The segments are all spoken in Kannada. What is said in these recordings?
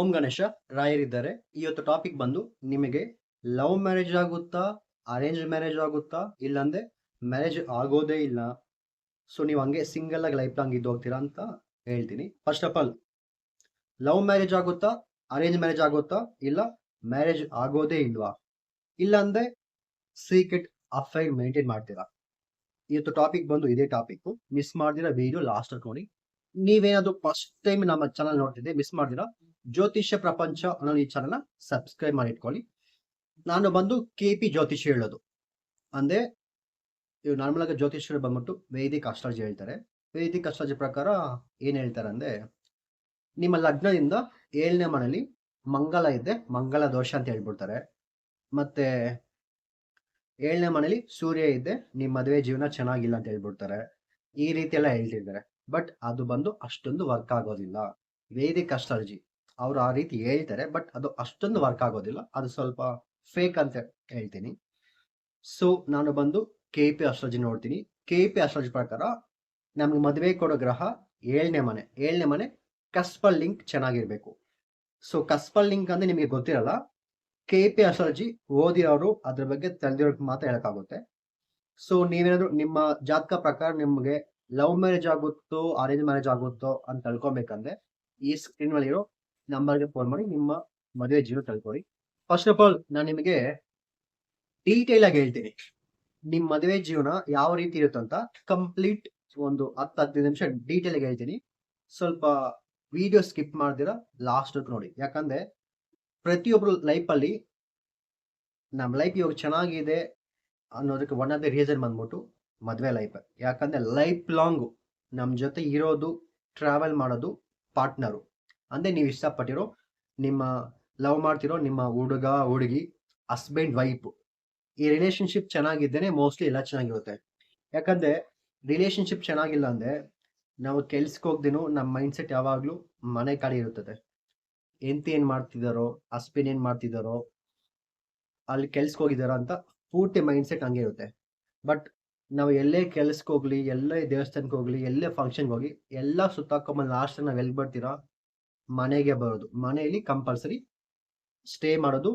ಓಂ ಗಣೇಶ ರಾಯರಿದ್ದಾರೆ ಇವತ್ತು ಟಾಪಿಕ್ ಬಂದು ನಿಮಗೆ ಲವ್ ಮ್ಯಾರೇಜ್ ಆಗುತ್ತಾ ಅರೇಂಜ್ ಮ್ಯಾರೇಜ್ ಆಗುತ್ತಾ, ಇಲ್ಲಾಂದ್ರೆ ಮ್ಯಾರೇಜ್ ಆಗೋದೇ ಇಲ್ಲ. ಸೊ ನೀವು ಹಂಗೆ ಸಿಂಗಲ್ ಆಗಿ ಲೈಫ್ ಲಾಂಗ್ ಇದ್ದು ಹೋಗ್ತೀರಾ ಅಂತ ಹೇಳ್ತೀನಿ. First of all love marriage ಆಗುತ್ತಾ ಅರೇಂಜ್ ಮ್ಯಾರೇಜ್ ಆಗುತ್ತಾ, ಇಲ್ಲ ಮ್ಯಾರೇಜ್ ಆಗೋದೇ ಇಲ್ವಾ? ಇಲ್ಲಾಂದ್ರೆ ಸೀಕ್ರೆಟ್ ಅಫೈರ್ ಮೇಂಟೈನ್ ಮಾಡ್ತೀರಾ? ಇವತ್ತು ಟಾಪಿಕ್ ಬಂದು ಇದೇ ಟಾಪಿಕ್ ಮಿಸ್ ಮಾಡ್ದಿರ ವಿಡಿಯೋ ಲಾಸ್ಟ್ ನೋಡಿ. ನೀವೇನಾದ್ರು ಫಸ್ಟ್ ಟೈಮ್ ನಮ್ಮ ಚಾನಲ್ ನೋಡ್ತಿದ್ದೆ ಮಿಸ್ ಮಾಡ್ದಿರಾ? ಜ್ಯೋತಿಷ್ಯ ಪ್ರಪಂಚ ಅನ್ನೋ ಈ ಚಾನಲ್ನ ಸಬ್ಸ್ಕ್ರೈಬ್ ಮಾಡಿ ಇಟ್ಕೊಳ್ಳಿ. ನಾನು ಬಂದು ಕೆ ಪಿ ಜ್ಯೋತಿಷ್ಯ ಹೇಳೋದು. ಅಂದ್ರೆ ಇವು ನಾರ್ಮಲ್ ಆಗಿ ಜ್ಯೋತಿಷ್ಯರು ಬಂದ್ಬಿಟ್ಟು ವೈದಿಕ ಅಸ್ಟ್ರಾಲಜಿ ಹೇಳ್ತಾರೆ. ವೈದಿಕ ಅಸ್ಟ್ರಾಲಜಿ ಪ್ರಕಾರ ಏನು ಹೇಳ್ತಾರೆ ಅಂದ್ರೆ, ನಿಮ್ಮ ಲಗ್ನದಿಂದ ಏಳನೇ ಮನೇಲಿ ಮಂಗಳ ಇದೆ ಮಂಗಳ ದೋಷ ಅಂತ ಹೇಳ್ಬಿಡ್ತಾರೆ. ಮತ್ತೆ ಏಳನೇ ಮನೇಲಿ ಸೂರ್ಯ ಇದೆ, ನಿಮ್ಮ ಮದುವೆ ಜೀವನ ಚೆನ್ನಾಗಿಲ್ಲ ಅಂತ ಹೇಳ್ಬಿಡ್ತಾರೆ. ಈ ರೀತಿ ಎಲ್ಲ ಹೇಳ್ತಿದ್ದಾರೆ. ಬಟ್ ಅದು ಬಂದು ಅಷ್ಟೊಂದು ವರ್ಕ್ ಆಗೋದಿಲ್ಲ. ವೇದಿಕ್ ಅಸ್ಟ್ರಾಲಜಿ ಅವ್ರು ಆ ರೀತಿ ಹೇಳ್ತಾರೆ ಬಟ್ ಅದು ಅಷ್ಟೊಂದು ವರ್ಕ್ ಆಗೋದಿಲ್ಲ. ಅದು ಸ್ವಲ್ಪ ಫೇಕ್ ಅಂತ ಹೇಳ್ತೀನಿ. ಸೊ ನಾನು ಬಂದು ಕೆ ಪಿ ಅಸ್ಟ್ರಾಲಜಿ ನೋಡ್ತೀನಿ. ಕೆ ಪಿ ಅಸ್ಟ್ರಾಲಜಿ ಪ್ರಕಾರ ನಮ್ಗೆ ಮದುವೆ ಕೊಡೋ ಗ್ರಹ ಏಳನೇ ಮನೆ. ಏಳನೇ ಮನೆ ಕಸ್ಪಲ್ ಲಿಂಕ್ ಚೆನ್ನಾಗಿರ್ಬೇಕು. ಸೊ ಕಸ್ಪಲ್ ಲಿಂಕ್ ಅಂದ್ರೆ ನಿಮಗೆ ಗೊತ್ತಿರಲ್ಲ ಕೆ ಪಿ ಅಸ್ಟ್ರಾಲಜಿ ಓದಿರೋರು ಅದ್ರ ಬಗ್ಗೆ ತಿಳಿದಿರೋಕೆ ಮಾತ್ರ ಹೇಳಕ್ಕಾಗುತ್ತೆ. ಸೊ ನೀವೇನಾದ್ರು ನಿಮ್ಮ ಜಾತಕ ಪ್ರಕಾರ ನಿಮಗೆ ಲವ್ ಮ್ಯಾರೇಜ್ ಆಗುತ್ತೋ ಅರೇಂಜ್ ಮ್ಯಾರೇಜ್ ಆಗುತ್ತೋ ಅಂತ ತಿಳ್ಕೊಬೇಕಂದ್ರೆ ಈ ಸ್ಕ್ರೀನ್ ಅಲ್ಲಿರೋ ಇರೋ ನಂಬರ್ಗೆ ಫೋನ್ ಮಾಡಿ ನಿಮ್ಮ ಮದುವೆ ಜೀವನ ತಳ್ಕೊಳ್ಳಿ ಫಸ್ಟ್ ಆಫ್ ಆಲ್ ನಾನು ನಿಮಗೆ ಡೀಟೇಲ್ ಆಗಿ ಹೇಳ್ತೀನಿ. ನಿಮ್ಮ ಮದುವೆ ಜೀವನ ಯಾವ ರೀತಿ ಇರುತ್ತಂತ ಕಂಪ್ಲೀಟ್ ಒಂದು ಹತ್ತು, ಹದಿನೈದು ನಿಮಿಷ ಡೀಟೇಲ್ ಆಗಿ ಹೇಳ್ತೀನಿ. ಸ್ವಲ್ಪ ವಿಡಿಯೋ ಸ್ಕಿಪ್ ಮಾಡ್ದಿರ ಲಾಸ್ಟ್ ನೋಡಿ. ಯಾಕಂದ್ರೆ ಪ್ರತಿಯೊಬ್ರು ಲೈಫಲ್ಲಿ ನಮ್ಮ ಲೈಫ್ ಇವಾಗ ಚೆನ್ನಾಗಿದೆ ಅನ್ನೋದಕ್ಕೆ ಒನ್ ಆಫ್ ದ ರೀಸನ್ ಬಂದ್ಬಿಟ್ಟು ಮದುವೆ ಲೈಫ್ ಯಾಕಂದ್ರೆ ಲೈಫ್ ಲಾಂಗ್ ನಮ್ಮ ಜೊತೆ ಇರೋದು ಟ್ರಾವೆಲ್ ಮಾಡೋದು ಪಾರ್ಟ್ನರು ಅಂದ್ರೆ ನೀವು ಇಷ್ಟಪಟ್ಟಿರೋ ನಿಮ್ಮ ಲವ್ ಮಾಡ್ತಿರೋ ನಿಮ್ಮ ಹುಡುಗ, ಹುಡುಗಿ ಹಸ್ಬೆಂಡ್ ವೈಫ್ ಈ ರಿಲೇಶನ್ಶಿಪ್ ಚೆನ್ನಾಗಿದ್ದೇನೆ ಮೋಸ್ಟ್ಲಿ ಎಲ್ಲ ಚೆನ್ನಾಗಿರುತ್ತೆ. ಯಾಕಂದ್ರೆ ರಿಲೇಶನ್ಶಿಪ್ ಚೆನ್ನಾಗಿಲ್ಲ ಅಂದ್ರೆ ನಾವು ಕೆಲ್ಸಕ್ಕೆ ಹೋಗ್ದೇನು ನಮ್ಮ ಮೈಂಡ್ ಸೆಟ್ ಯಾವಾಗ್ಲೂ ಮನೆ ಕಡೆ ಇರುತ್ತದೆ. ಎಂತ ಏನು ಮಾಡ್ತಿದ್ದಾರೋ ಹಸ್ಬೆಂಡ್ ಏನು ಮಾಡ್ತಿದ್ದಾರೋ ಅಲ್ಲಿ ಕೆಲ್ಸಕ್ಕೆ ಹೋಗಿದ್ದಾರೋ ಅಂತ ಪೂರ್ತಿ ಮೈಂಡ್ ಸೆಟ್ ಹಂಗೆ ಇರುತ್ತೆ. ಬಟ್ ನಾವು ಎಲ್ಲೇ ಕೆಲ್ಸಕ್ಕೆ ಹೋಗ್ಲಿ, ಎಲ್ಲೇ ದೇವಸ್ಥಾನಕ್ಕೆ ಹೋಗ್ಲಿ, ಎಲ್ಲೇ ಫಂಕ್ಷನ್ಗೆ ಹೋಗಿ, ಎಲ್ಲ ಸುತ್ತಾಕೊಂಬಂದು ಲಾಸ್ಟ್ ನಾವು ಎಲ್ಲಿ ಬರ್ತೀರಾ? ಮನೆಗೆ ಬರೋದು. ಮನೆಯಲ್ಲಿ ಕಂಪಲ್ಸರಿ ಸ್ಟೇ ಮಾಡೋದು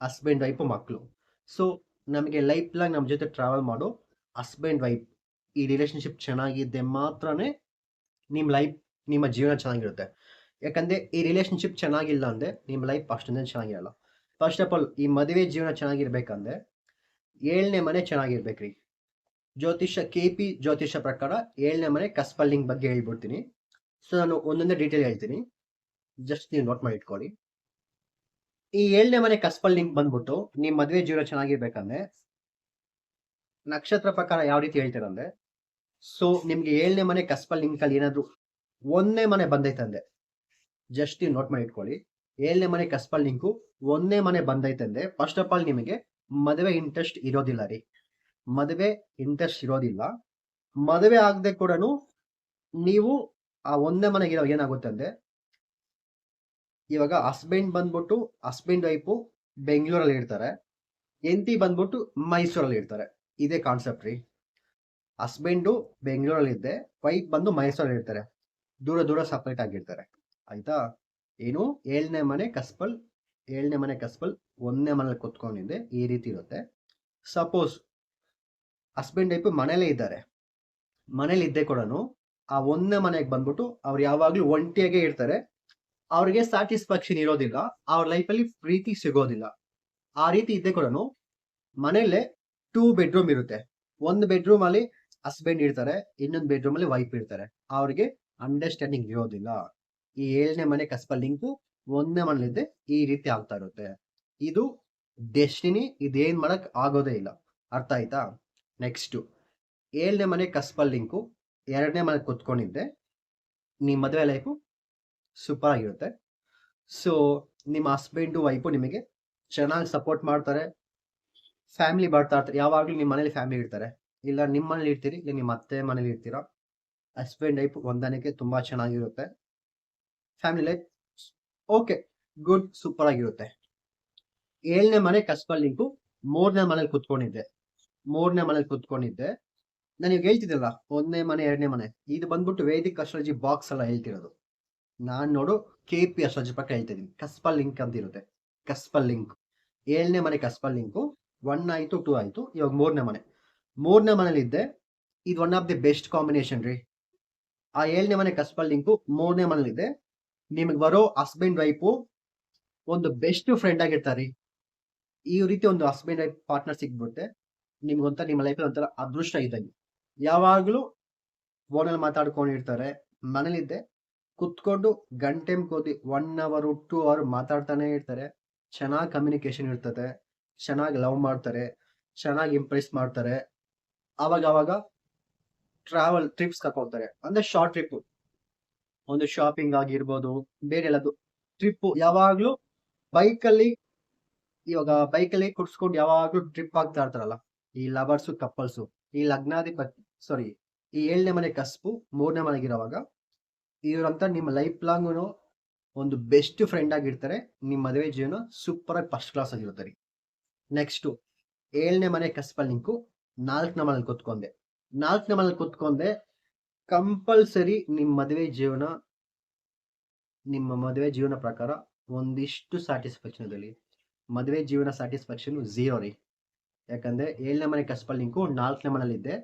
ಹಸ್ಬೆಂಡ್ ವೈಫು ಮಕ್ಕಳು ಸೊ ನಮಗೆ ಲೈಫ್ ಲಾಂಗ್ ನಮ್ಮ ಜೊತೆ ಟ್ರಾವೆಲ್ ಮಾಡೋ ಹಸ್ಬೆಂಡ್ ವೈಫ್ ಈ ರಿಲೇಶನ್ಶಿಪ್ ಚೆನ್ನಾಗಿದ್ದೆ ಮಾತ್ರನೇ ನಿಮ್ಮ ಲೈಫ್ ನಿಮ್ಮ ಜೀವನ ಚೆನ್ನಾಗಿರುತ್ತೆ. ಯಾಕಂದ್ರೆ ಈ ರಿಲೇಶನ್ಶಿಪ್ ಚೆನ್ನಾಗಿಲ್ಲ ಅಂದ್ರೆ ನಿಮ್ಮ ಲೈಫ್ ಅಷ್ಟೊಂದೇ ಚೆನ್ನಾಗಿರಲ್ಲ. ಫಸ್ಟ್ ಆಫ್ ಆಲ್ ಈ ಮದುವೆ ಜೀವನ ಚೆನ್ನಾಗಿರ್ಬೇಕಂದ್ರೆ ಏಳನೇ ಮನೆ ಚೆನ್ನಾಗಿರ್ಬೇಕ್ರಿ. ಜ್ಯೋತಿಷ ಕೆ ಪಿ ಜ್ಯೋತಿಷ ಪ್ರಕಾರ ಏಳನೇ ಮನೆ ಕಸ್ಪಲ್ಲಿಂಗ್ ಬಗ್ಗೆ ಹೇಳ್ಬಿಡ್ತೀನಿ. ಸೊ ನಾನು ಒಂದೊಂದೇ ಡೀಟೇಲ್ ಹೇಳ್ತೀನಿ. ಜಸ್ಟ್ ನೀವು ನೋಟ್ ಮಾಡಿ ಇಟ್ಕೊಳ್ಳಿ. ಈ ಏಳನೇ ಮನೆ ಕಸ್ಪಲ್ ಲಿಂಕ್ ಬಂದ್ಬಿಟ್ಟು ನಿಮ್ ಮದುವೆ ಜೀವನ ಚೆನ್ನಾಗಿರ್ಬೇಕಂದ್ರೆ ನಕ್ಷತ್ರ ಪ್ರಕಾರ ಯಾವ ರೀತಿ ಹೇಳ್ತೀರಂದ್ರೆ ಸೊ ನಿಮ್ಗೆ ಏಳನೇ ಮನೆ ಕಸ್ಪಲ್ ಲಿಂಕ್ ಅಲ್ಲಿ ಏನಾದ್ರು ಒಂದನೇ ಮನೆ ಬಂದೈತಂದೆ ಜಸ್ಟ್ ನೀವು ನೋಟ್ ಮಾಡಿ ಇಟ್ಕೊಳ್ಳಿ. ಏಳನೇ ಮನೆ ಕಸ್ಪಲ್ ಲಿಂಕು ಒಂದನೇ ಮನೆ ಬಂದೈತಂದೆ ಫಸ್ಟ್ ಆಫ್ ಆಲ್ ನಿಮಗೆ ಮದುವೆ ಇಂಟ್ರೆಸ್ಟ್ ಇರೋದಿಲ್ಲ ರೀ. ಮದುವೆ ಇಂಟ್ರೆಸ್ಟ್ ಇರೋದಿಲ್ಲ. ಮದುವೆ ಆಗದೆ ಕೂಡ ನೀವು ಆ ಒಂದೇ ಮನೆಗಿರೋ ಏನಾಗುತ್ತೆ ಅಂದ್ರೆ ಇವಾಗ ಹಸ್ಬೆಂಡ್ ಬಂದ್ಬಿಟ್ಟು ಹಸ್ಬೆಂಡ್ ವೈಫು ಬೆಂಗಳೂರಲ್ಲಿ ಇರ್ತಾರೆ. ಎಂತಿ ಬಂದ್ಬಿಟ್ಟು ಮೈಸೂರಲ್ಲಿ ಇರ್ತಾರೆ. ಇದೇ ಕಾನ್ಸೆಪ್ಟ್ ರೀ. ಹಸ್ಬೆಂಡು ಬೆಂಗಳೂರಲ್ಲಿ ಇದ್ದೆ ವೈಫ್ ಬಂದು ಮೈಸೂರಲ್ಲಿ ಇರ್ತಾರೆ. ದೂರ ದೂರ ಸಪ್ರೇಟ್ ಆಗಿರ್ತಾರೆ. ಆಯ್ತಾ? ಏನು? ಏಳನೇ ಮನೆ ಕಸ್ಪಲ್ ಏಳನೇ ಮನೆ ಕಸ್ಪಲ್ ಒಂದನೇ ಮನೇಲಿ ಕುತ್ಕೊಂಡಿದ್ದೆ. ಈ ರೀತಿ ಇರುತ್ತೆ. ಸಪೋಸ್ ಹಸ್ಬೆಂಡ್ ವೈಫ್ ಮನೇಲೇ ಇದ್ದಾರೆ. ಮನೇಲಿ ಇದ್ದೇ ಕೂಡ ಆ ಒಂದನೇ ಮನೆಗೆ ಬಂದ್ಬಿಟ್ಟು ಅವ್ರು ಯಾವಾಗಲೂ ಒಂಟಿಯಾಗೆ ಇರ್ತಾರೆ. ಅವ್ರಿಗೆ ಸ್ಯಾಟಿಸ್ಫ್ಯಾಕ್ಷನ್ ಇರೋದಿಲ್ಲ, ಅವ್ರ ಲೈಫಲ್ಲಿ ಪ್ರೀತಿ ಸಿಗೋದಿಲ್ಲ. ಆ ರೀತಿ ಇದ್ದೇ ಕೂಡ ಮನೆಯಲ್ಲೇ ಟೂ ಬೆಡ್ರೂಮ್ ಇರುತ್ತೆ. ಒಂದು ಬೆಡ್ರೂಮ್ ಅಲ್ಲಿ ಹಸ್ಬೆಂಡ್ ಇರ್ತಾರೆ, ಇನ್ನೊಂದು ಬೆಡ್ರೂಮ್ ಅಲ್ಲಿ ವೈಫ್ ಇರ್ತಾರೆ. ಅವ್ರಿಗೆ ಅಂಡರ್ಸ್ಟ್ಯಾಂಡಿಂಗ್ ಇರೋದಿಲ್ಲ. ಈ ಏಳನೇ ಮನೆ ಕಸ್ಪ ಲಿಂಕು ಒಂದನೇ ಮನೇಲಿದ್ದೆ ಈ ರೀತಿ ಆಗ್ತಾ ಇರುತ್ತೆ. ಇದು ಡೆಸ್ಟಿನಿ ಇದೇನ್ ಮಾಡಕ್ ಆಗೋದೇ ಇಲ್ಲ. ಅರ್ಥ ಆಯ್ತಾ? ನೆಕ್ಸ್ಟ್ ಏಳನೇ ಮನೆ ಕಸ್ಪಲ್ ಲಿಂಕು ಎರಡನೇ ಮನೆ ಕುತ್ಕೊಂಡಿದ್ದೆ. ನಿಮ್ಮ ಮದುವೆ ಲೈಫು ಸೂಪರ್ ಆಗಿರುತ್ತೆ. ಸೊ ನಿಮ್ಮ ಹಸ್ಬೆಂಡು ವೈಫು ನಿಮಗೆ ಚೆನ್ನಾಗಿ ಸಪೋರ್ಟ್ ಮಾಡ್ತಾರೆ. ಫ್ಯಾಮಿಲಿ ಬರ್ತಾ ಇರ್ತಾರೆ. ಯಾವಾಗಲೂ ನಿಮ್ಮ ಮನೇಲಿ ಫ್ಯಾಮಿಲಿ ಇರ್ತಾರೆ. ಇಲ್ಲ ನಿಮ್ಮ ಮನೇಲಿ ಇರ್ತೀರಿ, ಇಲ್ಲ ನಿಮ್ಮ ಅತ್ತೆ ಮನೇಲಿ ಇರ್ತೀರಾ? ಹಸ್ಬೆಂಡ್ ವೈಫ್ ಹೊಂದಾಣಿಕೆ ತುಂಬಾ ಚೆನ್ನಾಗಿರುತ್ತೆ. Family life okay good super ಆಗಿರುತ್ತೆ. ಏಳನೇ ಮನೆ ಕಸ್ಬಲ್ ಲಿಂಕು ಮೂರನೇ ಮನೇಲಿ ಕುತ್ಕೊಂಡಿದ್ದೆ. ಮೂರನೇ ಮನೇಲಿ ಕುತ್ಕೊಂಡಿದ್ದೆ. ನಾನು ಹೇಳ್ತಿದ್ದಲ್ಲ ಒಂದನೇ ಮನೆ, ಎರಡನೇ ಮನೆ. ಇದು ಬಂದ್ಬಿಟ್ಟು ವೇದಿಕ್ ಅಸ್ಟ್ರಾಲಜಿ ಬಾಕ್ಸ್ ಎಲ್ಲ ಹೇಳ್ತಿರೋದು. ನಾನು ನೋಡು ಕೆ ಪಿ ಎಸ್ ಪ್ರಕಾರ ಹೇಳ್ತಾ ಇದ್ದೀನಿ ಕಸ್ಪಲ್ ಲಿಂಕ್ ಅಂತ ಇರುತ್ತೆ. ಕಸ್ಪಲ್ ಲಿಂಕ್ ಏಳನೇ ಮನೆ ಕಸ್ಪಲ್ ಲಿಂಕು ಒನ್ ಆಯಿತು ಟೂ ಆಯಿತು. ಇವಾಗ ಮೂರನೇ ಮನೆ. ಮೂರನೇ ಮನೇಲಿದ್ದೆ ಇದು one of the best combination ರೀ. ಆ ಏಳನೇ ಮನೆ ಕಸ್ಪಲ್ ಲಿಂಕು ಮೂರನೇ ಮನೇಲಿದೆ ನಿಮಗೆ ಬರೋ ಹಸ್ಬೆಂಡ್ ವೈಫು ಒಂದು ಬೆಸ್ಟ್ ಫ್ರೆಂಡ್ ಆಗಿರ್ತಾರೆ. ಈ ರೀತಿ ಒಂದು ಹಸ್ಬೆಂಡ್ ವೈಫ್ ಪಾರ್ಟ್ನರ್ ಸಿಕ್ಬಿಡುತ್ತೆ ನಿಮ್ಗೊಂಥರ ನಿಮ್ಮ ಲೈಫಲ್ಲಿ ಒಂಥರ ಅದೃಷ್ಟ ಇದ್ದಂಗೆ. ಯಾವಾಗಲೂ ಫೋನಲ್ಲಿ ಮಾತಾಡ್ಕೊಂಡಿರ್ತಾರೆ. ಮನೇಲಿದ್ದೆ ಕುತ್ಕೊಂಡು ಗಂಟೆ ಕೋತಿ ಒನ್ ಅವರ್ ಟು ಅವರ್ ಮಾತಾಡ್ತಾನೆ ಇರ್ತಾರೆ. ಚೆನ್ನಾಗಿ ಕಮ್ಯುನಿಕೇಶನ್ ಇರ್ತದೆ. ಚೆನ್ನಾಗಿ ಲವ್ ಮಾಡ್ತಾರೆ. ಚೆನ್ನಾಗಿ ಇಂಪ್ರೆಸ್ ಮಾಡ್ತಾರೆ. ಅವಾಗ ಅವಾಗ ಟ್ರಾವೆಲ್ ಟ್ರಿಪ್ಸ್ ಕರ್ಕೊಳ್ತಾರೆ ಅಂದ್ರೆ ಶಾರ್ಟ್ ಟ್ರಿಪ್ ಒಂದು ಶಾಪಿಂಗ್ ಆಗಿರ್ಬೋದು, ಬೇರೆ ಎಲ್ಲದು ಟ್ರಿಪ್ ಯಾವಾಗ್ಲೂ ಬೈಕಲ್ಲಿ ಇವಾಗ ಬೈಕಲ್ಲಿ ಕುಡ್ಸ್ಕೊಂಡು ಯಾವಾಗ್ಲೂ ಟ್ರಿಪ್ ಆಗ್ತಾ ಇರ್ತಾರಲ್ಲ. ಈ ಲವರ್ಸು ಕಪಲ್ಸು ಈ ಲಗ್ನಾಧಿಪತಿ ಸಾರಿ ಈ ಏಳನೇ ಮನೆ ಕಸ್ಬು ಮೂರನೇ ಮನೆಗಿರೋವಾಗ ಇವರಂತ ನಿಮ್ಮ ಲೈಫ್ ಲಾಂಗ್ ಒಂದು ಬೆಸ್ಟ್ ಫ್ರೆಂಡ್ ಆಗಿರ್ತಾರೆ. ನಿಮ್ಮ ಮದುವೆ ಜೀವನ ಸೂಪರ್ ಆಗಿ ಫಸ್ಟ್ ಕ್ಲಾಸ್ ಆಗಿರುತ್ತೆ ರೀ. ನೆಕ್ಸ್ಟು ಏಳನೇ ಮನೆ ಕಸ್ಪಲ್ ಲಿಂಕು ನಾಲ್ಕನೇ ಮನೇಲಿ ಕೂತ್ಕೊಂಡೆ. ನಾಲ್ಕನೇ ಮನೇಲಿ ಕೂತ್ಕೊಂಡೆ ಕಂಪಲ್ಸರಿ ನಿಮ್ಮ ಮದುವೆ ಜೀವನ, ನಿಮ್ಮ ಮದುವೆ ಜೀವನ ಪ್ರಕಾರ ಒಂದಿಷ್ಟು ಸ್ಯಾಟಿಸ್ಫ್ಯಾಕ್ಷನ್ ಅದರಲ್ಲಿ ಮದುವೆ ಜೀವನ ಸ್ಯಾಟಿಸ್ಫ್ಯಾಕ್ಷನ್ ಝೀರೋ ರೀ. ಯಾಕಂದ್ರೆ ಏಳನೇ ಮನೆ ಕಸ್ಪಲ್ ಲಿಂಕು ನಾಲ್ಕನೇ ಮನೇಲಿದ್ದೆ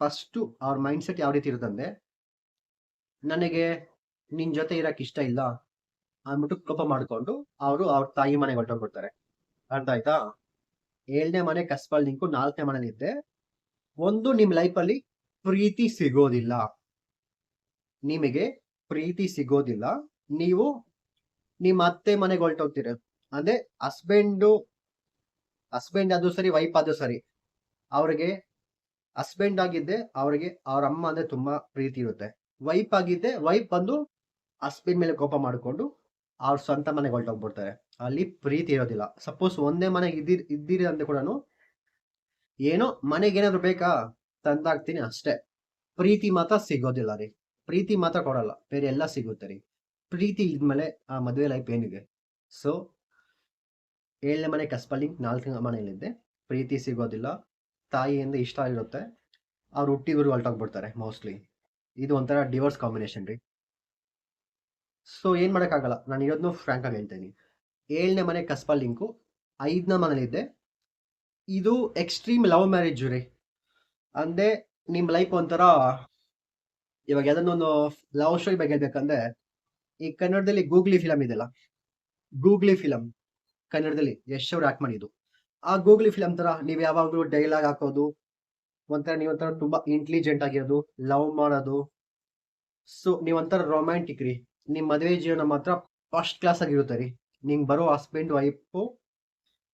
ಫಸ್ಟು ಅವ್ರ ಮೈಂಡ್ ಸೆಟ್ ಯಾವ ರೀತಿ ಇರುತ್ತಂದ್ರೆ ನನಗೆ ನಿನ್ ಜೊತೆ ಇರಕ್ ಇಷ್ಟ ಇಲ್ಲ ಅಂದ್ಬಿಟ್ಟು ಕೋಪ ಮಾಡ್ಕೊಂಡು ಅವರು ಅವ್ರ ತಾಯಿ ಮನೆಗೆ ಹೊರಟೋಗ್ಬಿಡ್ತಾರೆ ಅರ್ಥ ಆಯ್ತಾ? ಏಳನೇ ಮನೆ ಕಸ್ಬಲ್ ನಿಂಕು ನಾಲ್ಕನೇ ಮನೇಲಿದ್ದೆ ಒಂದು ನಿಮ್ ಲೈಫಲ್ಲಿ ಪ್ರೀತಿ ಸಿಗೋದಿಲ್ಲ. ನಿಮಗೆ ಪ್ರೀತಿ ಸಿಗೋದಿಲ್ಲ. ನೀವು ನಿಮ್ಮ ಅತ್ತೆ ಮನೆಗೆ ಹೊರಟೋಗ್ತೀರ. ಅಂದ್ರೆ ಹಸ್ಬೆಂಡು, ಹಸ್ಬೆಂಡ್ ಅದು ಸರಿ ವೈಫ್ ಅದು ಸರಿ, ಅವ್ರಿಗೆ ಹಸ್ಬೆಂಡ್ ಆಗಿದ್ದೆ ಅವ್ರಿಗೆ ಅವ್ರ ಅಮ್ಮ ಅಂದ್ರೆ ತುಂಬಾ ಪ್ರೀತಿ ಇರುತ್ತೆ. ವೈಫ್ ಆಗಿದ್ದೆ ವೈಪ್ ಬಂದು ಹಸ್ಬೆಂಡ್ ಮೇಲೆ ಕೋಪ ಮಾಡಿಕೊಂಡು ಅವ್ರ ಸ್ವಂತ ಮನೆಗೆ ಹೊರಟೋಗ್ಬಿಡ್ತಾರೆ. ಅಲ್ಲಿ ಪ್ರೀತಿ ಇರೋದಿಲ್ಲ. ಸಪೋಸ್ ಒಂದೇ ಮನೆಗೆ ಇದ್ದಿರ್ ಇದ್ದೀರಿ ಅಂದ್ರೆ ಕೂಡ ಏನೋ ಮನೆಗೆ ಏನಾದ್ರು ಬೇಕಾ ತಂದಾಗ್ತೀನಿ ಅಷ್ಟೇ. ಪ್ರೀತಿ ಮಾತ್ರ ಸಿಗೋದಿಲ್ಲ ರೀ. ಪ್ರೀತಿ ಮಾತ್ರ ಕೊಡಲ್ಲ. ಬೇರೆ ಎಲ್ಲ ಸಿಗುತ್ತೆ ರೀ. ಪ್ರೀತಿ ಇದ್ಮೇಲೆ ಆ ಮದುವೆ ಲೈಫ್ ಏನಿದೆ? ಸೊ ಏಳನೇ ಮನೆ ಕಸ್ಪಲ್ಲಿ ನಾಲ್ಕನೇ ಮನೆಯಲ್ಲಿದ್ದೆ. ಪ್ರೀತಿ ಸಿಗೋದಿಲ್ಲ. ತಾಯಿಯಿಂದ ಇಷ್ಟ ಇರುತ್ತೆ. ಅವ್ರು ಹುಟ್ಟಿದ್ರು ಹೊರಟೋಗ್ಬಿಡ್ತಾರೆ ಮೋಸ್ಟ್ಲಿ ಇದು ಒಂಥರ ಡಿವೋರ್ಸ್ ಕಾಂಬಿನೇಷನ್ ರೀ. ಸೊ ಏನು ಮಾಡೋಕ್ಕಾಗಲ್ಲ? ನಾನು ಇರೋದನ್ನು ಫ್ರ್ಯಾಂಕ್ ಆಗಿ ಹೇಳ್ತೀನಿ ಏಳನೇ ಮನೆ ಕಸ್ಪಲ್ ಲಿಂಕು ಐದನೇ ಮನೇಲಿದ್ದೆ. ಇದು ಎಕ್ಸ್ಟ್ರೀಮ್ ಲವ್ ಮ್ಯಾರೇಜ್ ರೀ. ಅಂದ್ರೆ ನಿಮ್ಮ ಲೈಫ್ ಒಂಥರ, ಇವಾಗ ಯಾವ್ದನ್ನೊಂದು ಲವ್ ಸ್ಟೋರಿ ಬಗ್ಗೆ ಹೇಳ್ಬೇಕಂದ್ರೆ, ಈ ಕನ್ನಡದಲ್ಲಿ ಗೂಗ್ಲಿ ಫಿಲಮ್ ಇದೆಲ್ಲ. ಗೂಗ್ಲಿ ಫಿಲಮ್ ಕನ್ನಡದಲ್ಲಿ ಯಶ್ ಅವ್ರು ಆಕ್ಟ್ ಮಾಡಿದ್ದು. ಆ ಗೂಗ್ಲಿ ಫಿಲಮ್ ತರ ನೀವು ಯಾವಾಗಲೂ ಡೈಲಾಗ್ ಹಾಕೋದು ಒಂಥರ ನೀವೊಂಥರ ತುಂಬಾ ಇಂಟೆಲಿಜೆಂಟ್ ಆಗಿರೋದು ಲವ್ ಮಾಡೋದು. ಸೊ ನೀವೊಂಥರ ರೊಮ್ಯಾಂಟಿಕ್ ರೀ. ನಿಮ್ ಮದುವೆ ಜೀವನ ಮಾತ್ರ ಫಸ್ಟ್ ಕ್ಲಾಸ್ ಆಗಿರುತ್ತೆ ರೀ. ನಿಂಗೆ ಬರೋ ಹಸ್ಬೆಂಡ್ ವೈಫು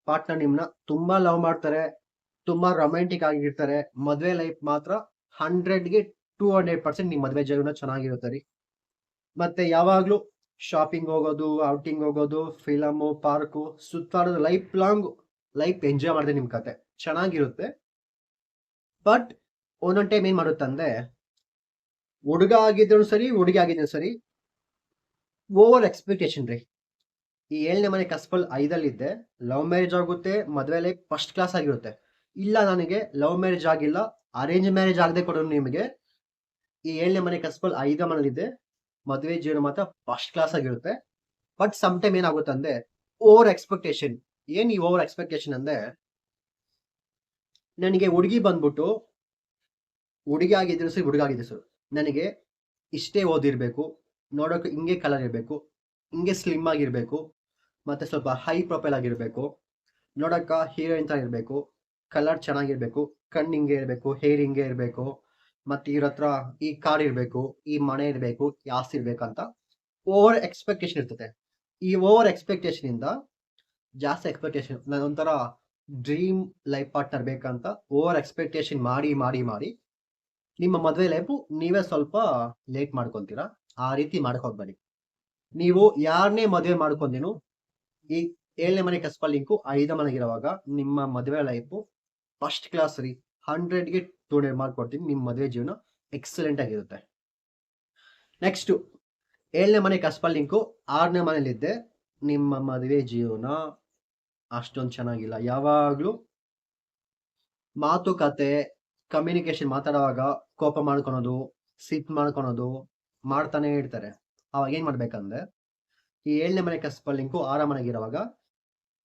ಪಾರ್ಟ್ನರ್ ನಿಮ್ನ ತುಂಬಾ ಲವ್ ಮಾಡ್ತಾರೆ, ತುಂಬಾ ರೊಮ್ಯಾಂಟಿಕ್ ಆಗಿರ್ತಾರೆ. ಮದುವೆ ಲೈಫ್ ಮಾತ್ರ ಹಂಡ್ರೆಡ್ಗೆ ಟೂ ಹಂಡ್ರೆಡ್ ಪರ್ಸೆಂಟ್ ನಿಮ್ಮ ಮದುವೆ ಜೀವನ ಚೆನ್ನಾಗಿರುತ್ತೆ ರೀ. ಮತ್ತೆ ಯಾವಾಗಲೂ ಶಾಪಿಂಗ್ ಹೋಗೋದು ಔಟಿಂಗ್ ಹೋಗೋದು ಫಿಲಮು ಪಾರ್ಕು ಸುತ್ತಾಡೋದು ಲೈಫ್ ಲಾಂಗ್ ಲೈಫ್ ಎಂಜಾಯ್ ಮಾಡಿದೆ ನಿಮ್ ಕತೆ. ಚೆನ್ನಾಗಿರುತ್ತೆ. ಬಟ್ ಒಂದೊಂದು ಟೈಮ್ ಏನ್ ಮಾಡುತ್ತಂದ್ರೆ ಹುಡುಗ ಆಗಿದ್ರು ಸರಿ, ಹುಡುಗಿ ಆಗಿದ್ರು ಸರಿ ಓವರ್ ಎಕ್ಸ್ಪೆಕ್ಟೇಷನ್ ರೀ. ಈ ಏಳನೇ ಮನೆ ಕಸ್ಪಲ್ ಐದಲ್ಲಿದ್ದೆ ಲವ್ ಮ್ಯಾರೇಜ್ ಆಗುತ್ತೆ ಮದುವೆ ಲೈಫ್ ಫಸ್ಟ್ ಕ್ಲಾಸ್ ಆಗಿರುತ್ತೆ. ಇಲ್ಲ ನನಗೆ ಲವ್ ಮ್ಯಾರೇಜ್ ಆಗಿಲ್ಲ ಅರೇಂಜ್ ಮ್ಯಾರೇಜ್ ಆಗದೆ ಕೊಡೋನು ನಿಮಗೆ. ಈ ಏಳನೇ ಮನೆ ಕಸ್ಪಲ್ ಐದ ಮನೇಲಿದ್ದೆ ಮದುವೆ ಜೀವನ ಮಾತ್ರ ಫಸ್ಟ್ ಕ್ಲಾಸ್ ಆಗಿರುತ್ತೆ. ಬಟ್ ಸಮ್ ಟೈಮ್ ಏನಾಗುತ್ತೆ ಅಂದ್ರೆ ಓವರ್ ಎಕ್ಸ್ಪೆಕ್ಟೇಷನ್ ಏನ್ ಈ ಓವರ್ ಎಕ್ಸ್ಪೆಕ್ಟೇಷನ್ ಅಂದ್ರೆ ನನಗೆ ಹುಡುಗಿ ಬಂದ್ಬಿಟ್ಟು ಹುಡುಗಿ ಆಗಿದ್ರು ಸರ್, ಹುಡುಗ ಆಗಿದ್ರು ಸರ್. ನನಗೆ ಇಷ್ಟೇ ಓದಿರ್ಬೇಕು. ನೋಡೋಕೆ ಹಿಂಗೆ ಕಲರ್ ಇರಬೇಕು. ಹಿಂಗೆ ಸ್ಲಿಮ್ ಆಗಿರಬೇಕು. ಮತ್ತು ಸ್ವಲ್ಪ ಹೈ ಪ್ರೊಫೈಲ್ ಆಗಿರಬೇಕು. ನೋಡೋಕೆ ಹೀರೋಯಿನ್ ಥರ ಇರಬೇಕು. ಕಲರ್ ಚೆನ್ನಾಗಿರಬೇಕು. ಕಣ್ಣು ಹಿಂಗೆ ಇರಬೇಕು. ಹೇರ್ ಹಿಂಗೆ ಇರಬೇಕು. ಮತ್ತು ಇವ್ರ ಹತ್ರ ಈ ಕಾರ್ ಇರಬೇಕು. ಈ ಮನೆ ಇರಬೇಕು. ಯಾಸ್ತಿ ಇರಬೇಕು ಅಂತ ಓವರ್ ಎಕ್ಸ್ಪೆಕ್ಟೇಷನ್ ಇರ್ತದೆ. ಈ ಓವರ್ ಎಕ್ಸ್ಪೆಕ್ಟೇಷನಿಂದ ಜಾಸ್ತಿ ಎಕ್ಸ್ಪೆಕ್ಟೇಷನ್ ನಾನು ಒಂಥರ ಡ್ರೀಮ್ ಲೈಫ್ ಪಾರ್ಟ್ನರ್ ಬೇಕಂತ ಓವರ್ ಎಕ್ಸ್ಪೆಕ್ಟೇಷನ್ ಮಾಡಿ ಮಾಡಿ ಮಾಡಿ ನಿಮ್ಮ ಮದುವೆ ಲೈಫು ನೀವೇ ಸ್ವಲ್ಪ ಲೇಟ್ ಮಾಡ್ಕೊತೀರಾ? ಆ ರೀತಿ ಮಾಡ್ಕೋಬೇಡಿ ನೀವು ಯಾರನ್ನೇ ಮದುವೆ ಮಾಡ್ಕೊಂಡೇನು ಈ ಏಳನೇ ಮನೆ ಕಸ್ಪ ಲಿಂಕು ಐದು ಮನೆಗಿರುವಾಗ ನಿಮ್ಮ ಮದುವೆ ಲೈಫು ಫಸ್ಟ್ ಕ್ಲಾಸ್ ರೀ. ಹಂಡ್ರೆಡ್ಗೆ ಟೂ ಹಂಡ್ರೆಡ್ ಮಾಡ್ಕೊಡ್ತೀನಿ, ನಿಮ್ಮ ಮದುವೆ ಜೀವನ ಎಕ್ಸಲೆಂಟ್ ಆಗಿರುತ್ತೆ. ನೆಕ್ಸ್ಟು ಏಳನೇ ಮನೆ ಕಸ್ಪ ಲಿಂಕು ಆರನೇ ಮನೇಲಿದ್ದೆ ನಿಮ್ಮ ಮದುವೆ ಜೀವನ ಅಷ್ಟೊಂದು ಚೆನ್ನಾಗಿಲ್ಲ. ಯಾವಾಗಲೂ ಮಾತುಕತೆ ಕಮ್ಯುನಿಕೇಶನ್ ಮಾತಾಡುವಾಗ ಕೋಪ ಮಾಡ್ಕೊಳೋದು ಸಿಟ್ ಮಾಡ್ಕೊಳೋದು ಮಾಡ್ತಾನೆ ಇರ್ತಾರೆ. ಅವಾಗ ಏನ್ ಮಾಡ್ಬೇಕಂದ್ರೆ, ಈ ಏಳನೇ ಮನೆ ಕಸ್ಪಲ್ ಲಿಂಕು ಆರ ಮನೆಗಿರುವಾಗ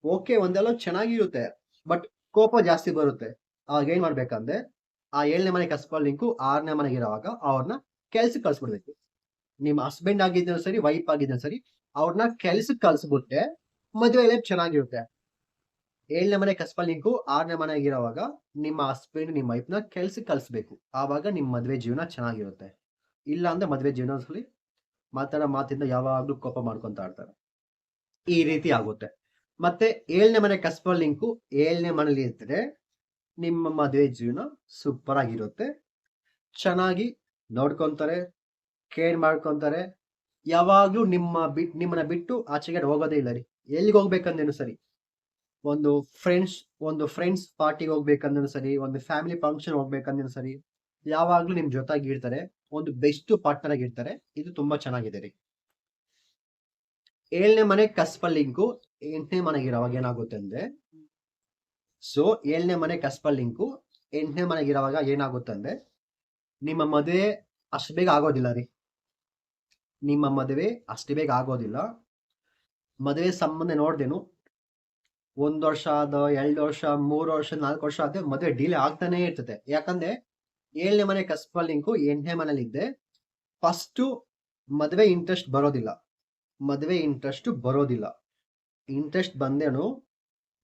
ಓಕೆ ಒಂದೆಲ್ಲ ಚೆನ್ನಾಗಿರುತ್ತೆ ಬಟ್ ಕೋಪ ಜಾಸ್ತಿ ಬರುತ್ತೆ. ಅವಾಗ ಏನ್ ಮಾಡ್ಬೇಕಂದ್ರೆ, ಆ ಏಳನೇ ಮನೆ ಕಸ್ಪಲ್ ಲಿಂಕ್ ಆರನೇ ಮನೆಗಿರುವಾಗ ಅವ್ರನ್ನ ಕೆಲ್ಸಕ್ಕೆ ಕಳ್ಸ್ಬಿಡ್ಬೇಕು. ನಿಮ್ಮ ಹಸ್ಬೆಂಡ್ ಆಗಿದ್ರೂ ಸರಿ ವೈಫ್ ಆಗಿದ್ರೂ ಸರಿ ಅವ್ರನ್ನ ಕೆಲ್ಸಕ್ಕೆ ಕಳ್ಸ್ಬಿಟ್ರೆ ಮದುವೆ ಲೈಫ್ ಚೆನ್ನಾಗಿರುತ್ತೆ. ಏಳನೇ ಮನೆ ಕಸ್ಪಲ್ ಲಿಂಕು ಆರನೇ ಮನೆಗಿರುವಾಗ ನಿಮ್ಮ ಹಸ್ಬೆಂಡ್ ನಿಮ್ಮ ವೈಫ್ನ ಕೆಲ್ಸಕ್ಕೆ ಕಲಿಸ್ಬೇಕು ಆವಾಗ ನಿಮ್ಮ ಮದುವೆ ಜೀವನ ಚೆನ್ನಾಗಿರುತ್ತೆ. ಇಲ್ಲ ಅಂದ್ರೆ ಮದುವೆ ಜೀವನದಲ್ಲಿ ಮಾತಾಡೋ ಮಾತಿಂದ ಯಾವಾಗ್ಲೂ ಕೋಪ ಮಾಡ್ಕೊಂತ ಇರ್ತಾರೆ. ಈ ರೀತಿ ಆಗುತ್ತೆ. ಮತ್ತೆ ಏಳನೇ ಮನೆ ಕಸ್ಪಲ್ ಲಿಂಕು ಏಳನೇ ಮನೇಲಿ ಇದ್ರೆ ನಿಮ್ಮ ಮದುವೆ ಜೀವನ ಸೂಪರ್ ಆಗಿರುತ್ತೆ. ಚೆನ್ನಾಗಿ ನೋಡ್ಕೊಂತಾರೆ ಕೇರ್ ಮಾಡ್ಕೊಂತಾರೆ. ಯಾವಾಗ್ಲೂ ನಿಮ್ಮ ಬಿಟ್ ನಿಮ್ಮನ್ನ ಬಿಟ್ಟು ಆಚೆಗೆ ಹೋಗೋದೇ ಇಲ್ಲ ರೀ. ಎಲ್ಲಿಗೆ ಹೋಗ್ಬೇಕಂದೇನು ಸರಿ. ಒಂದು ಫ್ರೆಂಡ್ಸ್ ಒಂದು ಫ್ರೆಂಡ್ಸ್ ಪಾರ್ಟಿಗೆ ಹೋಗ್ಬೇಕಂದ್ರೂ ಸರಿ, ಒಂದು ಫ್ಯಾಮಿಲಿ ಫಂಕ್ಷನ್ ಹೋಗ್ಬೇಕಂದ್ರೂ ಸರಿ, ಯಾವಾಗ್ಲೂ ನಿಮ್ ಜೊತೆಗೆ ಇರ್ತಾರೆ, ಒಂದು ಬೆಸ್ಟ್ ಪಾರ್ಟ್ನರ್ ಆಗಿರ್ತಾರೆ ಇದು ತುಂಬಾ ಚೆನ್ನಾಗಿದೆ ರೀ. ಏಳನೇ ಮನೆ ಕಸ್ಪಲ್ ಲಿಂಕು ಎಂಟನೇ ಮನೆಗಿರೋವಾಗ ಏನಾಗುತ್ತೆ ಅಂದ್ರೆ ಸೊ ಏಳನೇ ಮನೆ ಕಸ್ಪಲ್ ಲಿಂಕು ಎಂಟನೇ ಮನೆಗಿರೋವಾಗ ಏನಾಗುತ್ತೆ ಅಂದ್ರೆ, ನಿಮ್ಮ ಮದುವೆ ಅಷ್ಟು ಬೇಗ ಆಗೋದಿಲ್ಲ ರೀ. ನಿಮ್ಮ ಮದುವೆ ಅಷ್ಟು ಬೇಗ ಆಗೋದಿಲ್ಲ. ಮದುವೆ ಸಂಬಂಧ ನೋಡ್ದೇನು ಒಂದ್ ವರ್ಷ ಆದ, ಎರಡು ವರ್ಷ, ಮೂರು ವರ್ಷ, ನಾಲ್ಕು ವರ್ಷ ಆದ ಮದುವೆ ಡಿಲೇ ಆಗ್ತಾನೆ ಇರ್ತದೆ. ಯಾಕಂದ್ರೆ ಏಳನೇ ಮನೆ ಕಸ್ಪಲ್ ಲಿಂಕು ಎಂಟನೇ ಮನೇಲಿ ಇದ್ದೆ. ಫಸ್ಟು ಮದುವೆ ಇಂಟ್ರೆಸ್ಟ್ ಬರೋದಿಲ್ಲ. ಮದುವೆ ಇಂಟ್ರೆಸ್ಟ್ ಬರೋದಿಲ್ಲ. ಇಂಟ್ರೆಸ್ಟ್ ಬಂದೇನು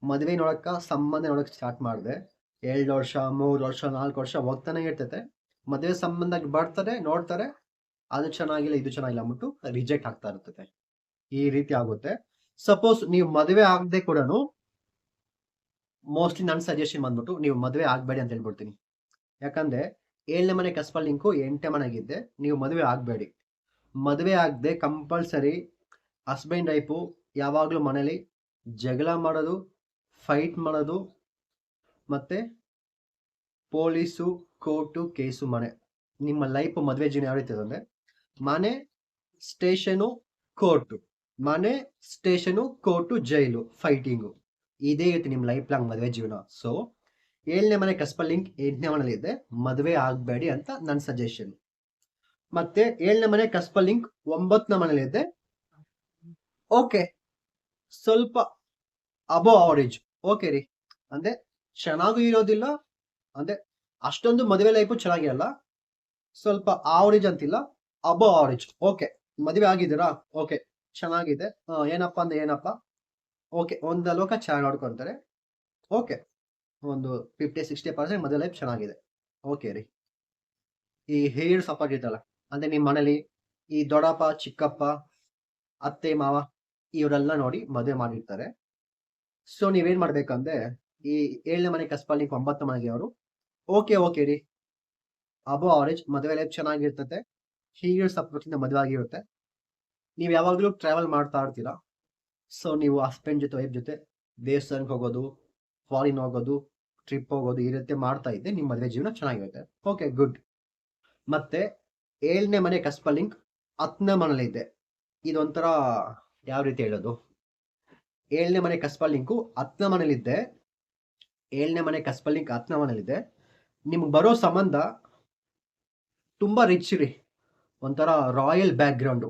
ಮದುವೆ ನೋಡಕ್ಕ ಸಂಬಂಧ ನೋಡಕ್ ಸ್ಟಾರ್ಟ್ ಮಾಡಿದೆ. ಎರಡು ವರ್ಷ, ಮೂರು ವರ್ಷ, ನಾಲ್ಕು ವರ್ಷ ಹೋಗ್ತಾನೆ ಇರ್ತೈತೆ. ಮದುವೆ ಸಂಬಂಧ ಬರ್ತಾರೆ, ನೋಡ್ತಾರೆ. ಅದು ಚೆನ್ನಾಗಿಲ್ಲ, ಇದು ಚೆನ್ನಾಗಿಲ್ಲ ಅಂದ್ಬಿಟ್ಟು ರಿಜೆಕ್ಟ್ ಆಗ್ತಾ ಇರ್ತದೆ ಈ ರೀತಿ ಆಗುತ್ತೆ. ಸಪೋಸ್ ನೀವು ಮದುವೆ ಆಗದೆ ಕೂಡ ಮೋಸ್ಟ್ಲಿ ನನ್ನ ಸಜೆಷನ್ ಬಂದ್ಬಿಟ್ಟು ನೀವು ಮದುವೆ ಆಗಬೇಡಿ ಅಂತ ಹೇಳ್ಬಿಡ್ತೀನಿ. ಯಾಕಂದ್ರೆ ಏಳನೇ ಮನೆ ಕಸ್ಪಲ್ ಲಿಂಕು ಎಂಟನೇ ಮನೆಗಿದ್ದೆ ನೀವು ಮದುವೆ ಆಗಬೇಡಿ. ಮದುವೆ ಆಗದೆ ಕಂಪಲ್ಸರಿ ಹಸ್ಬೆಂಡ್ ವೈಫು ಯಾವಾಗಲೂ ಮನೇಲಿ ಜಗಳ ಮಾಡೋದು ಫೈಟ್ ಮಾಡೋದು, ಮತ್ತು ಪೊಲೀಸು, ಕೋರ್ಟು, ಕೇಸು ಮನೆ. ನಿಮ್ಮ ಲೈಫ್ ಮದುವೆ ಜೀವನ ಯಾವ ರೀತಿ ಅಂದರೆ ಮನೆ ಸ್ಟೇಷನು ಕೋರ್ಟು ಮನೆ ಸ್ಟೇಷನು ಕೋರ್ಟು ಜೈಲು ಫೈಟಿಂಗು ಇದೇ ಇರುತ್ತೆ ನಿಮ್ಮ ಲೈಫ್ ಲಾಂಗ್ ಮದುವೆ ಜೀವನ. ಸೊ ಏಳನೇ ಮನೆ ಕಸ್ಪ ಲಿಂಕ್ ಎಂಟನೇ ಮನೇಲಿ ಇದೆ. ಮದುವೆ ಆಗಬೇಡಿ ಅಂತ ನನ್ನ ಸಜೆಷನ್ ಮತ್ತೆ ಏಳನೇ ಮನೆ ಕಸ್ಪ ಲಿಂಕ್ ಒಂಬತ್ತನೇ ಮನೇಲಿ ಇದೆ. ಓಕೆ ಸ್ವಲ್ಪ ಅಬೋ ಅವರೇಜ್ ಓಕೆ ರೀ. ಅಂದ್ರೆ ಚೆನ್ನಾಗೂ ಇರೋದಿಲ್ಲ. ಅಂದ್ರೆ ಅಷ್ಟೊಂದು ಮದುವೆ ಲೈಫು ಚೆನ್ನಾಗಿರಲ್ಲ ಸ್ವಲ್ಪ ಆವರೇಜ್ ಅಂತಿಲ್ಲ. ಅಬೋ ಆವರೇಜ್ ಓಕೆ ಮದುವೆ ಆಗಿದ್ದೀರಾ? ಓಕೆ ಚೆನ್ನಾಗಿದೆ. ಏನಪ್ಪಾ ಏನಪ್ಪ ಅಂದ್ರೆ ಏನಪ್ಪ? ಓಕೆ ಒಂದು ಲೋಕ ಚೆನ್ನಾಗಿ ನೋಡ್ಕೊತಾರೆ. ಓಕೆ ಒಂದು ಫಿಫ್ಟಿ ಸಿಕ್ಸ್ಟಿ ಪರ್ಸೆಂಟ್ ಮದುವೆ ಲೈಫ್ ಚೆನ್ನಾಗಿದೆ. ಓಕೆ ರೀ. ಈ ಹೇರ್ ಸಪೋರ್ಟ್ ಇರ್ತಲ್ಲ ಅಂದರೆ ನಿಮ್ಮ ಮನೇಲಿ ಈ ದೊಡ್ಡಪ್ಪ, ಚಿಕ್ಕಪ್ಪ, ಅತ್ತೆ, ಮಾವ ಇವರೆಲ್ಲ ನೋಡಿ ಮದುವೆ ಮಾಡಿರ್ತಾರೆ. ಸೊ ನೀವೇನು ಮಾಡ್ಬೇಕಂದ್ರೆ, ಈ ಏಳನೇ ಮನೆ ಕಸ್ಪಾಲಿಂಗ್ ಒಂಬತ್ತು ಮನೆಗೆ ಅವರು ಓಕೆ ಓಕೆ ರೀ. ಅಬೋ ಅವರೇಜ್ ಮದುವೆ ಲೈಫ್ ಚೆನ್ನಾಗಿರ್ತದೆ. ಹೀಗೆ ಸಪೋರ್ಟಿಂದ ಮದುವೆ ಆಗಿರುತ್ತೆ. ನೀವು ಯಾವಾಗಲೂ ಟ್ರಾವೆಲ್ ಮಾಡ್ತಾ ಇರ್ತೀರಾ? ಸೊ ನೀವು ಹಸ್ಬೆಂಡ್ ಜೊತೆ ವೈಫ್ ಜೊತೆ, ದೇವಸ್ಥಾನಕ್ಕೆ ಹೋಗೋದು ಫಾರಿನ್ ಹೋಗೋದು ಟ್ರಿಪ್ ಹೋಗೋದು ಈ ರೀತಿ ಮಾಡ್ತಾ ಇದ್ದೆ. ನಿಮ್ಮ ಮದುವೆ ಜೀವನ ಚೆನ್ನಾಗಿರುತ್ತೆ. ಓಕೆ ಗುಡ್ ಮತ್ತೆ ಏಳನೇ ಮನೆ ಕಸ್ಪಲಿಂಗ್ ಹತ್ತನೇ ಮನೇಲಿದೆ ಇದೊಂಥರ ಯಾವ ರೀತಿ ಹೇಳೋದು? ಏಳನೇ ಮನೆ ಕಸ್ಪ ಲಿಂಕು ಹತ್ತನೇ ಮನೇಲಿದ್ದೆ ಏಳನೇ ಮನೆ ಕಸ್ಪಲಿಂಕ್ ಹತ್ತನೇ ಮನೇಲಿದೆ ನಿಮ್ಗೆ ಬರೋ ಸಂಬಂಧ ತುಂಬ ರಿಚ್ ರೀ. ಒಂಥರ ರಾಯಲ್ ಬ್ಯಾಕ್ಗ್ರೌಂಡು ಗ್ರೌಂಡು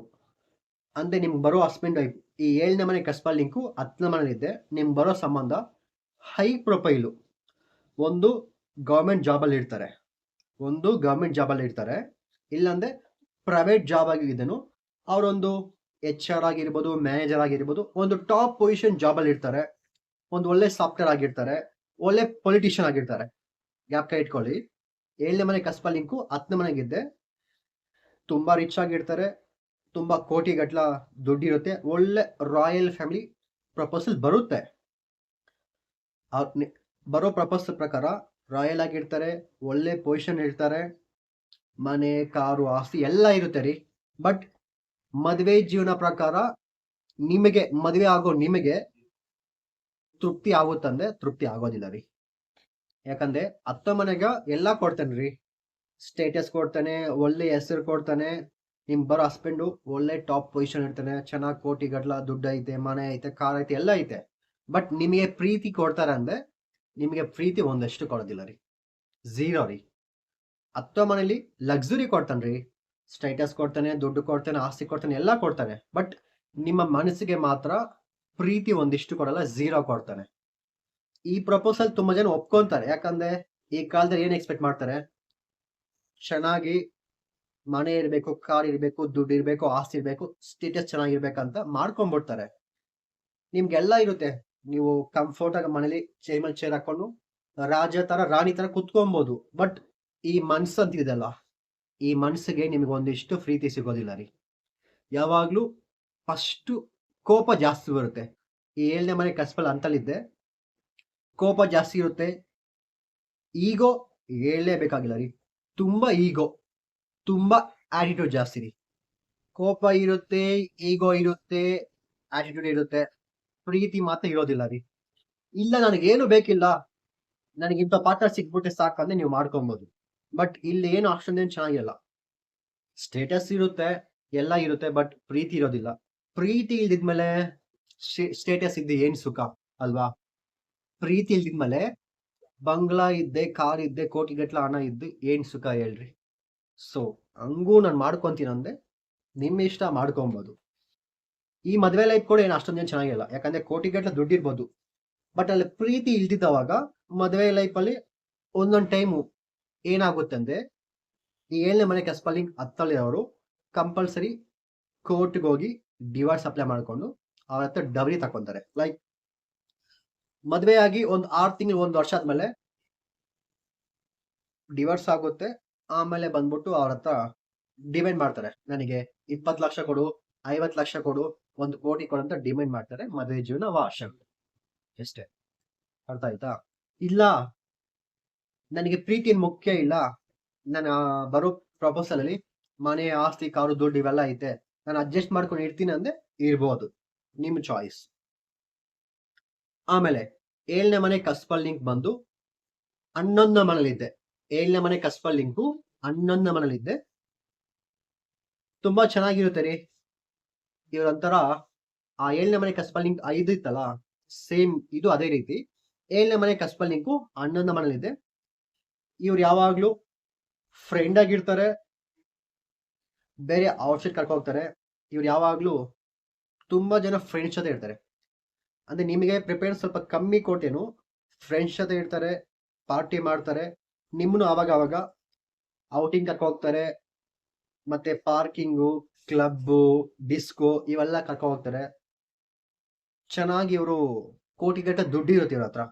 ಅಂದ್ರೆ ನಿಮ್ಗೆ ಬರೋ ಹಸ್ಬೆಂಡ್ ವೈಫ್ ಈ ಏಳನೇ ಮನೆ ಕಸ್ಪಲ್ ಲಿಂಕು ಹತ್ತನೇ ಮನೇಲಿದೆ. ನಿಮ್ಗೆ ಬರೋ ಸಂಬಂಧ ಹೈ ಪ್ರೊಫೈಲು ಒಂದು ಗೌರ್ಮೆಂಟ್ ಜಾಬಲ್ಲಿ ಇರ್ತಾರೆ ಒಂದು ಗೌರ್ಮೆಂಟ್ ಜಾಬಲ್ಲಿ ಇರ್ತಾರೆ ಇಲ್ಲಾಂದ್ರೆ ಪ್ರೈವೇಟ್ ಜಾಬ್ ಆಗಿದ್ದೇನು ಅವರೊಂದು ಎಚ್ ಆರ್ ಆಗಿರ್ಬೋದು ಮ್ಯಾನೇಜರ್ ಆಗಿರ್ಬೋದು, ಒಂದು ಟಾಪ್ ಪೊಸಿಷನ್ ಜಾಬಲ್ಲಿ ಇರ್ತಾರೆ ಒಂದು ಒಳ್ಳೆ ಸಾಫ್ಟ್ವೇರ್ ಆಗಿರ್ತಾರೆ ಒಳ್ಳೆ ಪೊಲಿಟಿಷಿಯನ್ ಆಗಿರ್ತಾರೆ ಗ್ಯಾಪ್ ಇಟ್ಕೊಳ್ಳಿ. ಏಳನೇ ಮನೆ ಕಸ್ಪಲ್ ಲಿಂಕು ಹತ್ತನೇ ಮನೆಗಿದ್ದೆ ತುಂಬಾ ರಿಚ್ ಆಗಿರ್ತಾರೆ ತುಂಬಾ ಕೋಟಿ ಗಟ್ಲ ದುಡ್ಡಿರುತ್ತೆ. ಒಳ್ಳೆ ರಾಯಲ್ ಫ್ಯಾಮಿಲಿ ಪ್ರಪೋಸಲ್ ಬರುತ್ತೆ. ಬರೋ ಪ್ರಪೋಸಲ್ ಪ್ರಕಾರ ರಾಯಲ್ ಆಗಿರ್ತಾರೆ, ಒಳ್ಳೆ ಪೊಸಿಷನ್ ಇರ್ತಾರೆ ಮನೆ, ಕಾರು, ಆಸ್ತಿ ಎಲ್ಲ ಇರುತ್ತೆ ರೀ. ಬಟ್ ಮದುವೆ ಜೀವನ ಪ್ರಕಾರ ನಿಮಗೆ, ಮದುವೆ ಆಗೋ ನಿಮಗೆ ತೃಪ್ತಿ ಆಗುತ್ತಂದ್ರೆ ತೃಪ್ತಿ ಆಗೋದಿಲ್ಲ ರೀ. ಯಾಕಂದ್ರೆ ಅತ್ತ ಮನೆಗ ಎಲ್ಲ ಕೊಡ್ತಾನೆ ರೀ. ಸ್ಟೇಟಸ್ ಕೊಡ್ತಾನೆ, ಒಳ್ಳೆ ಹೆಸರು ಕೊಡ್ತಾನೆ ನಿಮ್ ಬರೋ ಹಸ್ಬೆಂಡು ಒಳ್ಳೆ ಟಾಪ್ ಪೊಸಿಷನ್ ಇರ್ತಾನೆ, ಚೆನ್ನಾಗಿ ಕೋಟಿ ಗಟ್ಲ, ದುಡ್ಡು ಐತೆ, ಮನೆ ಐತೆ ಕಾರ್ ಐತೆ, ಎಲ್ಲ ಐತೆ. ಬಟ್ ನಿಮಗೆ ಪ್ರೀತಿ ಕೊಡ್ತಾರೆ ಅಂದ್ರೆ ನಿಮಗೆ ಪ್ರೀತಿ ಒಂದಷ್ಟು ಕೊಡೋದಿಲ್ಲ ರೀ. ಝೀರೋ ರೀ. ಅತ್ತ ಮನೇಲಿ ಲಕ್ಸುರಿ ಕೊಡ್ತಾನೆ ರೀ. ಸ್ಟೇಟಸ್ ಕೊಡ್ತಾನೆ, ದುಡ್ಡು ಕೊಡ್ತಾನೆ, ಆಸ್ತಿ ಕೊಡ್ತಾನೆ, ಎಲ್ಲ ಕೊಡ್ತಾನೆ. ಬಟ್ ನಿಮ್ಮ ಮನಸ್ಸಿಗೆ ಮಾತ್ರ ಪ್ರೀತಿ ಒಂದಿಷ್ಟು ಕೊಡಲ್ಲ ಝೀರೋ ಕೊಡ್ತಾನೆ. ಈ ಪ್ರಪೋಸಲ್ ತುಂಬಾ ಜನ ಒಪ್ಕೊಂತಾರೆ. ಯಾಕಂದ್ರೆ ಈ ಕಾಲದಲ್ಲಿ ಏನು ಎಕ್ಸ್ಪೆಕ್ಟ್ ಮಾಡ್ತಾರೆ? ಚೆನ್ನಾಗಿ ಮನೆ ಇರಬೇಕು, ಕಾರ್ ಇರಬೇಕು, ದುಡ್ಡು ಇರಬೇಕು, ಆಸ್ತಿ ಇರಬೇಕು ಸ್ಟೇಟಸ್ ಚೆನ್ನಾಗಿರ್ಬೇಕಂತ ಮಾಡ್ಕೊಂಡ್ಬಿಡ್ತಾರೆ. ನಿಮ್ಗೆಲ್ಲ ಇರುತ್ತೆ. ನೀವು ಕಂಫರ್ಟ್ ಆಗಿ ಮನೇಲಿ ಚೇರ್ ಮೇಲೆ ಚೇರ್ ಹಾಕೊಂಡು ರಾಜ ತರ, ರಾಣಿ ತರ ಕುತ್ಕೊಬಹುದು ಬಟ್ ಈ ಮನ್ಸು ಅಂತ ಇದೆಲ್ಲ ಈ ಮನ್ಸಿಗೆ ನಿಮ್ಗೆ ಒಂದಿಷ್ಟು ಪ್ರೀತಿ ಸಿಗೋದಿಲ್ಲ ರೀ. ಯಾವಾಗ್ಲೂ ಫಸ್ಟ್ ಕೋಪ ಜಾಸ್ತಿ ಬರುತ್ತೆ. ಈ ಏಳನೇ ಮನೆ ಕಸ್ಬಲ್ ಅಂತಲಿದ್ದೆ ಕೋಪ ಜಾಸ್ತಿ ಇರುತ್ತೆ. ಈಗೋ ಹೇಳಲೇಬೇಕಾಗಿಲ್ಲ ರೀ. ತುಂಬಾ ಈಗೋ ತುಂಬಾ ಆಟಿಟ್ಯೂಡ್ ಜಾಸ್ತಿ ರೀ. ಕೋಪ ಇರುತ್ತೆ ಈಗೋ ಇರುತ್ತೆ ಆಟಿಟ್ಯೂಡ್ ಇರುತ್ತೆ, ಪ್ರೀತಿ ಮಾತ್ರ ಇರೋದಿಲ್ಲ ರೀ. ಇಲ್ಲ, ನನಗೇನು ಬೇಕಿಲ್ಲ ನನಗಿಂತ ಪಾತ್ರ ಸಿಕ್ಬಿಟ್ಟೆ ಸಾಕಂದ್ರೆ ನೀವು ಮಾಡ್ಕೊಬೋದು. ಬಟ್ ಇಲ್ಲಿ ಏನು ಅಷ್ಟೊಂದೇನು ಚೆನ್ನಾಗಿಲ್ಲ. ಸ್ಟೇಟಸ್ ಇರುತ್ತೆ, ಎಲ್ಲ ಇರುತ್ತೆ ಬಟ್ ಪ್ರೀತಿ ಇರೋದಿಲ್ಲ. ಪ್ರೀತಿ ಇಲ್ದಿದ್ಮೇಲೆ ಸ್ಟೇಟಸ್ ಇದ್ದೆ ಏನು ಸುಖ ಅಲ್ವಾ? ಪ್ರೀತಿ ಇಲ್ದಿದ್ಮೇಲೆ ಬಂಗ್ಲಾ ಇದ್ದೆ, ಕಾರ್ ಇದ್ದೆ, ಕೋಟಿ ಗಟ್ಲ ಹಣ ಇದ್ದು ಏನು ಸುಖ ಹೇಳ್ರಿ? ಸೊ ಹಂಗೂ ನಾನು ಮಾಡ್ಕೊಂತೀನಂದ್ರೆ ನಿಮ್ಮ ಇಷ್ಟ ಮಾಡ್ಕೊಬೋದು. ಈ ಮದುವೆ ಲೈಫ್ ಕೂಡ ಏನು ಅಷ್ಟೊಂದೇನು ಚೆನ್ನಾಗಿಲ್ಲ ಯಾಕಂದ್ರೆ ಕೋಟಿಗಟ್ಟಲೆ ದುಡ್ಡಿರ್ಬೋದು. ಬಟ್ ಅಲ್ಲಿ ಪ್ರೀತಿ ಇಲ್ದಿದ್ದವಾಗ ಮದುವೆ ಲೈಫಲ್ಲಿ ಒಂದೊಂದು ಟೈಮು ಏನಾಗುತ್ತೆ ಅಂದ್ರೆ ಈ ಏಳನೇ ಮನೆ ಕಸ್ಪಲ್ಲಿ ಅವರು ಕಂಪಲ್ಸರಿ ಕೋರ್ಟ್ಗೆ ಹೋಗಿ ಡಿವೈಸ್ ಅಪ್ಲೈ ಮಾಡಿಕೊಂಡು ಅವ್ರ ಹತ್ರ ಡಬರಿ ತಕೊಂತಾರೆ ಲೈಕ್ ಮದುವೆಯಾಗಿ ಒಂದು ಆರು ತಿಂಗಳು, ಒಂದು ವರ್ಷ ಆದ್ಮೇಲೆ ಡಿವೋರ್ಸ್ ಆಗುತ್ತೆ. ಆಮೇಲೆ ಬಂದ್ಬಿಟ್ಟು ಅವ್ರ ಹತ್ರ ಡಿಮ್ಯಾಂಡ್ ಮಾಡ್ತಾರೆ. ನನಗೆ ಇಪ್ಪತ್ತು ಲಕ್ಷ ಕೊಡು, ಐವತ್ತು ಲಕ್ಷ ಕೊಡು, ಒಂದು ಕೋಟಿ ಕೊಡು ಅಂತ ಡಿಮ್ಯಾಂಡ್ ಮಾಡ್ತಾರೆ ಮದುವೆ ಜೀವನ ವಾಶ ಎಷ್ಟೇ. ಅರ್ಥ ಆಯ್ತಾ? ಇಲ್ಲ. ನನಗೆ ಪ್ರೀತಿ ಮುಖ್ಯ ಇಲ್ಲ. ನಾನು ಬರೋ ಪ್ರಪೋಸಲ್ ಅಲ್ಲಿ ಮನೆ, ಆಸ್ತಿ, ಕಾರು, ದುಡ್ಡು ಇವೆಲ್ಲ ಐತೆ. ನಾನು ಅಡ್ಜಸ್ಟ್ ಮಾಡ್ಕೊಂಡು ಇರ್ತೀನಿ ಅಂದ್ರೆ ಇರ್ಬೋದು. ನಿಮ್ ಚಾಯ್ಸ್ ಆಮೇಲೆ ಏಳನೇ ಮನೆ ಕಸ್ಪಲ್ ಲಿಂಕ್ ಬಂದು ಹನ್ನೊಂದನೇ ಮನೇಲಿದ್ದೆ. ಏಳನೇ ಮನೆ ಕಸ್ಪಲ್ ಲಿಂಕು, ಹನ್ನೊಂದನೇ ಮನೇಲಿದ್ದೆ ತುಂಬಾ ಚೆನ್ನಾಗಿರುತ್ತೆ ರೀ. ಇವ್ರಂತರ ಆ ಏಳನೇ ಮನೆ ಕಸ್ಪಲ್ ಲಿಂಕ್ ಐದು ಇತ್ತಲ್ಲ, ಸೇಮ್ ಇದು ಅದೇ ರೀತಿ. ಏಳನೇ ಮನೆ ಕಸ್ಪಲ್ ಲಿಂಕು ಹನ್ನೊಂದನೇ ಮನೇಲಿದೆ ಇವ್ರು ಯಾವಾಗ್ಲೂ ಫ್ರೆಂಡ್ ಆಗಿರ್ತಾರೆ. ಬೇರೆ ಔಟ್ಸೈಡ್ ಕರ್ಕೊ ಹೋಗ್ತಾರೆ. ಇವ್ರು ಯಾವಾಗ್ಲೂ ತುಂಬಾ ಜನ ಫ್ರೆಂಡ್ಸ್ ಜೊತೆ ಇರ್ತಾರೆ. ಅಂದ್ರೆ ನಿಮಗೆ ಪ್ರಿಪೇರ್ ಸ್ವಲ್ಪ ಕಮ್ಮಿ ಕೊಟ್ಟೇನು ಫ್ರೆಂಡ್ಸ್ ಜೊತೆ ಇರ್ತಾರೆ ಪಾರ್ಟಿ ಮಾಡ್ತಾರೆ. ನಿಮ್ಮನ್ನು ಆವಾಗ ಆವಾಗ ಔಟಿಂಗ್ ಕರ್ಕೊ ಹೋಗ್ತಾರೆ. ಮತ್ತೆ ಪಾರ್ಕಿಂಗು ಕ್ಲಬ್ಬು ಡಿಸ್ಕೋ ಇವೆಲ್ಲ ಕರ್ಕೊ ಹೋಗ್ತಾರೆ. ಚೆನ್ನಾಗಿ ಇವರು ಕೋಟಿಗಟ್ಟ ದುಡ್ಡು ಇರುತ್ತೆ ಇವ್ರ ಹತ್ರ.